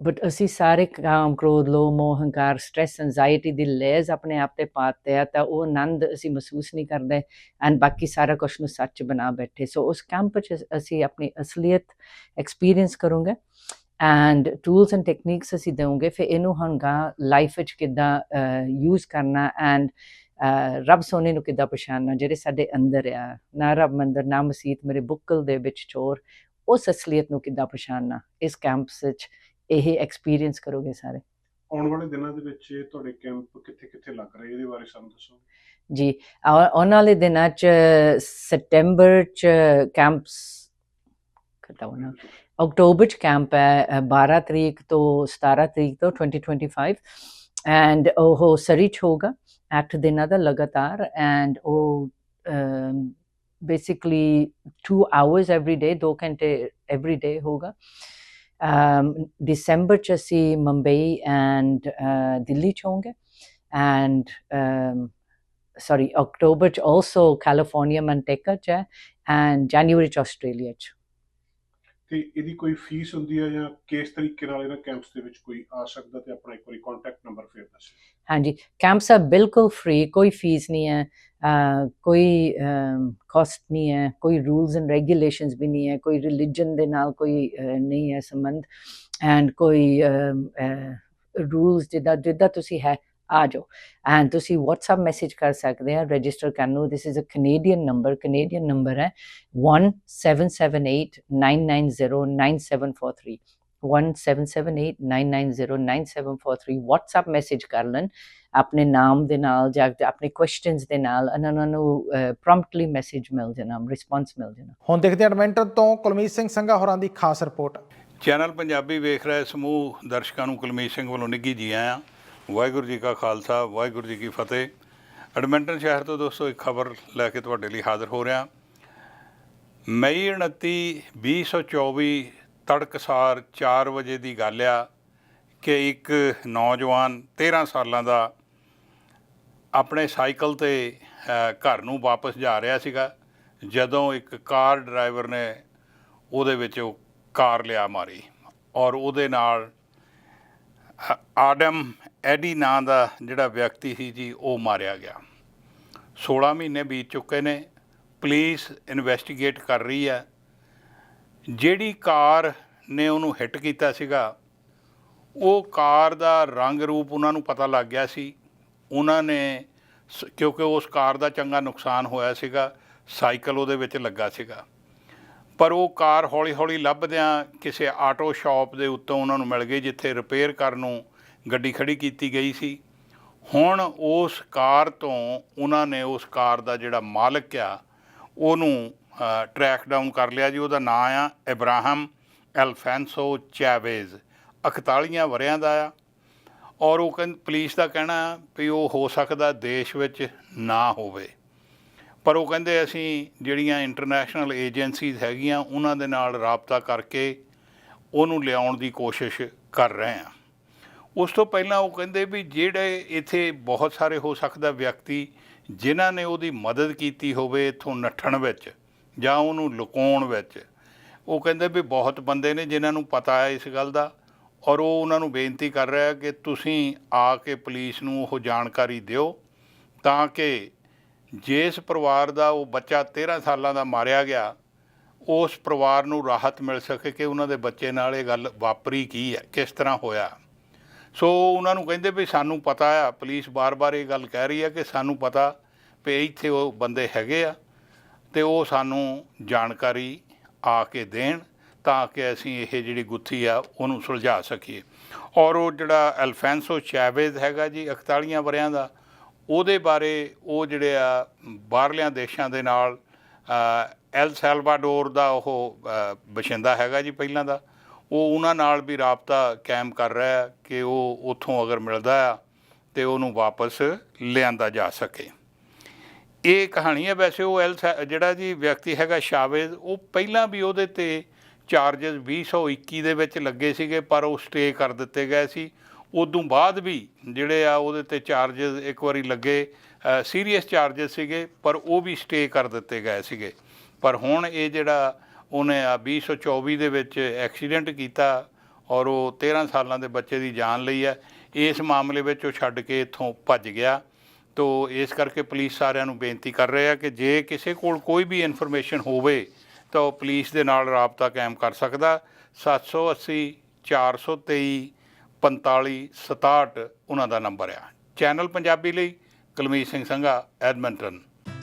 ਬਟ ਅਸੀਂ ਸਾਰੇ ਕਾਮ, ਕ੍ਰੋਧ, ਲੋਭ, ਮੋਹ, ਹੰਕਾਰ ਸਟ੍ਰੈਸ ਐਂਜ਼ਾਇਟੀ ਦੀ ਲੇਜ਼ ਆਪਣੇ ਆਪ ਤੇ ਪਾਤੇ ਆ ਤਾਂ ਉਹ ਆਨੰਦ ਅਸੀਂ ਮਹਿਸੂਸ ਨਹੀਂ ਕਰਦੇ ਐਂਡ ਬਾਕੀ ਸਾਰਾ ਕੁਝ ਨੂੰ ਸੱਚ ਬਣਾ ਬੈਠੇ। ਸੋ ਉਸ ਕੈਂਪ ਚ ਅਸੀਂ ਆਪਣੀ ਅਸਲੀਅਤ ਐਕਸਪੀਰੀਅੰਸ ਕਰੂੰਗੇ ਐਂਡ ਟੂਲਸ ਐਂਡ ਟੈਕਨੀਕਸ ਅਸੀਂ ਦੇਵਾਂਗੇ। ਫਿਰ ਇਹਨੂੰ ਹੰਗਾ ਲਾਈਫ ਵਿੱਚ ਕਿੱਦਾਂ ਯੂਜ਼ ਕਰਨਾ ਐਂਡ ਰੱਬ ਸੋਨੇ ਨੂੰ ਕਿੱਦਾਂ ਪਛਾਣਨਾ, ਜਿਹੜੇ ਸਾਡੇ ਅੰਦਰ ਆ। ਨਾ ਰੱਬ ਮੰਦਰ, ਨਾ ਮਸੀਤ, ਮੇਰੇ ਬੁੱਕਲ ਦੇ ਵਿੱਚ ਚੋਰ ਉਸ ਅਸਲੀਅਤ ਨੂੰ ਕਿੱਦਾਂ ਪਛਾਣਨਾ ਇਸ ਕੈਂਪਸ ਵਿੱਚ ਇਹ ਐਕਸਪੀਰੀਅੰਸ ਕਰੋਗੇ ਸਾਰੇ? ਆਉਣ ਵਾਲੇ ਦਿਨਾਂ ਦੇ ਵਿੱਚ ਤੁਹਾਡੇ ਕੈਂਪ ਕਿੱਥੇ ਕਿੱਥੇ ਲੱਗ ਰਹੇ ਇਹਦੇ ਬਾਰੇ ਸਾਨੂੰ ਦੱਸੋ। ਜੀ ਆਉ- ਆਉਣ ਵਾਲੇ ਦਿਨਾਂ ਚ ਸੈਪਟੈਂਬਰ ਚ ਕੈਂਪਸ ਖਤਾ ਹੋਣਾ। ਅਕਤੂਬਰ ਚ ਕੈਂਪ ਹੈ ਅ, 12 ਤਰੀਕ ਤੋਂ 17 ਤਰੀਕ ਤੋਂ 2025 ਐਂਡ ਉਹ ਸਰੀ ਚ ਹੋਗਾ 8 ਦਿਨਾਂ ਦਾ ਲਗਾਤਾਰ ਐਂਡ ਉਹ ਬੇਸਿਕਲੀ 2 ਆਵਰਸ ਐਵਰੀ ਡੇ 2 ਘੰਟੇ ਐਵਰੀ ਡੇ ਹੋਗਾ ਦਸੰਬਰ ਚ ਅਸੀਂ ਮੁੰਬਈ ਐਂਡ ਦਿੱਲੀ ਚ ਹੋਵਾਂਗੇ ਐਂਡ sorry october ਚ also california manteca ਚ ਹੈ and january ਚ australia ਚ ਤੇ ਇਹਦੀ ਕੋਈ ਫੀਸ ਹੁੰਦੀ ਹੈ ਜਾਂ ਕਿਸ ਤਰੀਕੇ ਨਾਲ ਇਹਨਾਂ ਕੈਂਪਸ ਦੇ ਵਿੱਚ ਕੋਈ ਆ ਸਕਦਾ ਤੇ ਆਪਣਾ ਇੱਕ ਵਾਰੀ ਕੰਟੈਕਟ ਨੰਬਰ ਫੇਰ ਦੱਸੋ ਹਾਂਜੀ ਕੈਂਪਸ ਆ ਬਿਲਕੁਲ ਫ੍ਰੀ ਕੋਈ ਫੀਸ ਨਹੀਂ ਹੈ ਕੋਈ ਕਾਸਟ ਨਹੀਂ ਹੈ, ਕੋਈ ਰੂਲਸ ਐਂਡ ਰੈਗੂਲੇਸ਼ਨਸ ਵੀ ਨਹੀਂ ਹੈ, ਕੋਈ ਰਿਲੀਜਨ ਦੇ ਨਾਲ ਕੋਈ ਨਹੀਂ ਹੈ ਸੰਬੰਧ ਐਂਡ ਕੋਈ ਰੂਲਸ ਜਿੱਦਾਂ ਜਿੱਦਾਂ ਤੁਸੀਂ ਹੈ ਆ ਜਾਓ। ਐਂਡ ਤੁਸੀਂ WhatsApp ਮੈਸੇਜ ਕਰ ਸਕਦੇ ਆ ਰਜਿਸਟਰ ਕਰਨ ਨੂੰ this is a Canadian number Canadian number ਹੈ 177899099743 177899099743 WhatsApp ਮੈਸੇਜ ਕਰ ਲੈਣ ਆਪਣੇ ਨਾਮ ਦੇ ਨਾਲ ਜਾਂ ਆਪਣੇ ਕੁਐਸਚਨਸ ਦੇ ਨਾਲ ਉਹਨਾਂ ਨੂੰ ਪ੍ਰੋਮਪਟਲੀ ਮੈਸੇਜ ਮਿਲ ਜਾਣਾ ਰਿਸਪਾਂਸ ਮਿਲ ਜਾਣਾ। ਹੁਣ ਦੇਖਦੇ ਹਾਂ ਐਡਮਿੰਟਨ ਤੋਂ ਕੁਲਮੀਤ ਸਿੰਘ ਸੰਘਾ ਹੋਰਾਂ ਦੀ ਖਾਸ ਰਿਪੋਰਟ ਚੈਨਲ ਪੰਜਾਬੀ ਵੇਖ ਰਹੇ ਸਮੂਹ ਦਰਸ਼ਕਾਂ ਨੂੰ ਕੁਲਮੀਤ ਸਿੰਘ ਵੱਲੋਂ ਨਿੱਘੀ ਜੀ ਆਇਆਂ। ਵਾਹਿਗੁਰੂ ਜੀ ਕਾ ਖਾਲਸਾ, ਵਾਹਿਗੁਰੂ ਜੀ ਕੀ ਫਤਿਹ। ਐਡਮਿੰਟਨ ਸ਼ਹਿਰ ਤੋਂ ਦੋਸਤੋ, ਇੱਕ ਖਬਰ ਲੈ ਕੇ ਤੁਹਾਡੇ ਲਈ ਹਾਜ਼ਰ ਹੋ ਰਿਹਾ। ਮਈ 29 2024 ਤੜਕਸਾਰ 4 ਵਜੇ ਦੀ ਗੱਲ ਆ ਕਿ ਇੱਕ ਨੌਜਵਾਨ 13 ਸਾਲਾਂ ਦਾ ਆਪਣੇ ਸਾਈਕਲ ਤੇ ਘਰ ਨੂੰ ਵਾਪਸ ਜਾ ਰਿਹਾ ਸੀਗਾ। ਜਦੋਂ ਇੱਕ ਕਾਰ ਡਰਾਈਵਰ ਨੇ ਉਹਦੇ ਵਿੱਚ ਉਹ ਕਾਰ ਲਿਆ ਮਾਰੀ ਔਰ ਉਹਦੇ ਨਾਲ ਆਡਮ ਐਡੀ ਨਾਂ ਦਾ ਜਿਹੜਾ ਵਿਅਕਤੀ ਸੀ ਜੀ, ਉਹ ਮਾਰਿਆ ਗਿਆ। 16 ਮਹੀਨੇ ਬੀਤ ਚੁੱਕੇ ਨੇ, ਪੁਲਿਸ ਇਨਵੈਸਟੀਗੇਟ ਕਰ ਰਹੀ ਹੈ। ਜਿਹੜੀ ਕਾਰ ਨੇ ਉਹਨੂੰ ਹਿੱਟ ਕੀਤਾ ਸੀਗਾ, ਉਹ ਕਾਰ ਦਾ ਰੰਗ ਰੂਪ ਉਹਨਾਂ ਨੂੰ ਪਤਾ ਲੱਗ ਗਿਆ ਸੀ। ਉਹਨਾਂ ਨੇ ਸ- ਕਿਉਂਕਿ ਉਸ ਕਾਰ ਦਾ ਚੰਗਾ ਨੁਕਸਾਨ ਹੋਇਆ ਸੀਗਾ, ਸਾਈਕਲ ਉਹਦੇ ਵਿੱਚ ਲੱਗਾ ਸੀਗਾ। ਪਰ ਉਹ ਕਾਰ ਹੌਲੀ-ਹੌਲੀ ਲੱਭਦਿਆਂ ਕਿਸੇ ਆਟੋ ਸ਼ਾਪ ਦੇ ਉੱਤੋਂ ਉਹਨਾਂ ਨੂੰ ਮਿਲ ਗਈ, ਜਿੱਥੇ ਰਿਪੇਅਰ ਕਰਨ ਨੂੰ ਗੱਡੀ ਖੜੀ ਕੀਤੀ ਗਈ ਸੀ। ਹੁਣ ਉਸ ਕਾਰ ਤੋਂ ਉਹਨਾਂ ਨੇ ਉਸ ਕਾਰ ਦਾ ਜਿਹੜਾ ਮਾਲਕ ਆ, ਉਹਨੂੰ ਟਰੈਕ ਡਾਊਨ ਕਰ ਲਿਆ ਜੀ। ਉਹਦਾ ਨਾਂ ਆ ਇਬਰਾਹਿਮ ਐਲਫੈਂਸੋ ਚੈਵੇਜ਼। 41 ਵਰਿਆਂ ਦਾ ਆ। ਔਰ ਉਹ ਕਹਿੰਦੇ, ਪੁਲਿਸ ਦਾ ਕਹਿਣਾ ਵੀ ਉਹ ਹੋ ਸਕਦਾ ਦੇਸ਼ ਵਿੱਚ ਨਾ ਹੋਵੇ। ਪਰ ਉਹ ਕਹਿੰਦੇ, ਅਸੀਂ ਜਿਹੜੀਆਂ ਇੰਟਰਨੈਸ਼ਨਲ ਏਜੰਸੀਜ਼ ਹੈਗੀਆਂ, ਉਹਨਾਂ ਦੇ ਨਾਲ ਰਾਬਤਾ ਕਰਕੇ ਉਹਨੂੰ ਲਿਆਉਣ ਦੀ ਕੋਸ਼ਿਸ਼ ਕਰ ਰਹੇ ਹਾਂ ਉਸ ਤੋਂ ਪਹਿਲਾਂ ਉਹ ਕਹਿੰਦੇ ਵੀ ਜਿਹੜੇ ਇੱਥੇ ਬਹੁਤ ਸਾਰੇ ਹੋ ਸਕਦਾ ਵਿਅਕਤੀ ਜਿਨ੍ਹਾਂ ਨੇ ਉਹਦੀ ਮਦਦ ਕੀਤੀ ਹੋਵੇ ਇੱਥੋਂ ਨੱਠਣ ਵਿੱਚ ਜਾਂ ਉਹਨੂੰ ਲੁਕਾਉਣ ਵਿੱਚ, ਉਹ ਕਹਿੰਦੇ ਵੀ ਬਹੁਤ ਬੰਦੇ ਨੇ ਜਿਨ੍ਹਾਂ ਨੂੰ ਪਤਾ ਹੈ ਇਸ ਗੱਲ ਦਾ ਔਰ ਉਹ ਉਹਨਾਂ ਨੂੰ ਬੇਨਤੀ ਕਰ ਰਿਹਾ ਕਿ ਤੁਸੀਂ ਆ ਕੇ ਪੁਲਿਸ ਨੂੰ ਉਹ ਜਾਣਕਾਰੀ ਦਿਓ ਤਾਂ ਕਿ ਜਿਸ ਪਰਿਵਾਰ ਦਾ ਉਹ ਬੱਚਾ 13 ਸਾਲਾਂ ਦਾ ਮਾਰਿਆ ਗਿਆ, ਉਸ ਪਰਿਵਾਰ ਨੂੰ ਰਾਹਤ ਮਿਲ ਸਕੇ ਕਿ ਉਹਨਾਂ ਦੇ ਬੱਚੇ ਨਾਲ ਇਹ ਗੱਲ ਵਾਪਰੀ ਕੀ ਹੈ, ਕਿਸ ਤਰ੍ਹਾਂ ਹੋਇਆ। ਸੋ ਉਹਨਾਂ ਨੂੰ ਕਹਿੰਦੇ ਵੀ ਸਾਨੂੰ ਪਤਾ ਆ ਪੁਲਿਸ ਬਾਰ-ਬਾਰ ਇਹ ਗੱਲ ਕਹਿ ਰਹੀ ਆ ਕਿ ਸਾਨੂੰ ਪਤਾ ਵੀ ਇੱਥੇ ਉਹ ਬੰਦੇ ਹੈਗੇ ਆ ਤੇ ਉਹ ਸਾਨੂੰ ਜਾਣਕਾਰੀ ਆ ਕੇ ਦੇਣ ਤਾਂ ਕਿ ਅਸੀਂ ਇਹ ਜਿਹੜੀ ਗੁੱਥੀ ਆ ਉਹਨੂੰ ਸੁਲਝਾ ਸਕੀਏ। ਔਰ ਉਹ ਜਿਹੜਾ ਅਲਫੈਂਸੋ ਚੈਵੇਜ਼ ਹੈਗਾ ਜੀ 41 ਵਰਿਆਂ ਦਾ ਉਹਦੇ ਬਾਰੇ ਉਹ ਜਿਹੜੇ ਆ ਬਾਹਰਲਿਆਂ ਦੇਸ਼ਾਂ ਦੇ ਨਾਲ ਅ, ਐਲ ਸੈਲਵਾਡੋਰ ਦਾ ਉਹ ਅ, ਬਸ਼ਿੰਦਾ ਹੈਗਾ ਜੀ ਪਹਿਲਾਂ ਦਾ ਉਹ ਉਹਨਾਂ ਨਾਲ ਵੀ ਰਾਬਤਾ ਕਾਇਮ ਕਰ ਰਿਹਾ ਹੈ ਕਿ ਉਹ ਉੱਥੋਂ ਅਗਰ ਮਿਲਦਾ ਆ ਤੇ ਉਹਨੂੰ ਵਾਪਸ ਲਿਆਂਦਾ ਜਾ ਸਕੇ। ਇਹ ਕਹਾਣੀ ਹੈ ਵੈਸੇ ਉਹ ਐਲ ਜਿਹੜਾ ਜੀ ਵਿਅਕਤੀ ਹੈਗਾ ਸ਼ਾਵੇਦ ਉਹ ਪਹਿਲਾਂ ਵੀ ਉਹਦੇ ਤੇ ਚਾਰजेस 2021 ਦੇ ਵਿੱਚ ਲੱਗੇ ਸੀਗੇ, ਪਰ ਉਹ ਸਟੇ ਕਰ ਦਿੱਤੇ ਗਏ ਸੀ। ਉਦੋਂ ਬਾਅਦ ਵੀ ਜਿਹੜੇ ਆ ਉਹਦੇ ਤੇ ਚਾਰजेस ਇੱਕ ਵਾਰੀ ਲੱਗੇ ਸੀਰੀਅਸ ਚਾਰजेस ਸੀਗੇ, ਪਰ ਉਹ ਵੀ ਸਟੇ ਕਰ ਦਿੱਤੇ ਗਏ ਸੀਗੇ। ਪਰ ਹੁਣ ਇਹ ਜਿਹੜਾ ਉਹਨੇ ਆ 2024 ਦੇ ਵਿੱਚ ਐਕਸੀਡੈਂਟ ਕੀਤਾ ਔਰ ਉਹ 13 ਸਾਲਾਂ ਦੇ ਬੱਚੇ ਦੀ ਜਾਨ ਲਈ ਹੈ। ਇਸ ਮਾਮਲੇ ਵਿੱਚ ਉਹ ਛੱਡ ਕੇ ਇੱਥੋਂ ਭੱਜ ਗਿਆ। ਤੋ ਇਸ ਕਰਕੇ ਪੁਲਿਸ ਸਾਰਿਆਂ ਨੂੰ ਬੇਨਤੀ ਕਰ ਰਹੇ ਆ ਕਿ ਜੇ ਕਿਸੇ ਕੋਲ ਕੋਈ ਵੀ ਇਨਫੋਰਮੇਸ਼ਨ ਹੋਵੇ ਤਾਂ ਉਹ ਪੁਲਿਸ ਦੇ ਨਾਲ ਰਾਬਤਾ ਕਾਇਮ ਕਰ ਸਕਦਾ। 780 423 45 67 ਉਹਨਾਂ ਦਾ ਨੰਬਰ ਆ। ਚੈਨਲ ਪੰਜਾਬੀ ਲਈ ਕੁਲਮੀਤ ਸਿੰਘ ਸੰਘਾ, ਐਡਮਿੰਟਨ।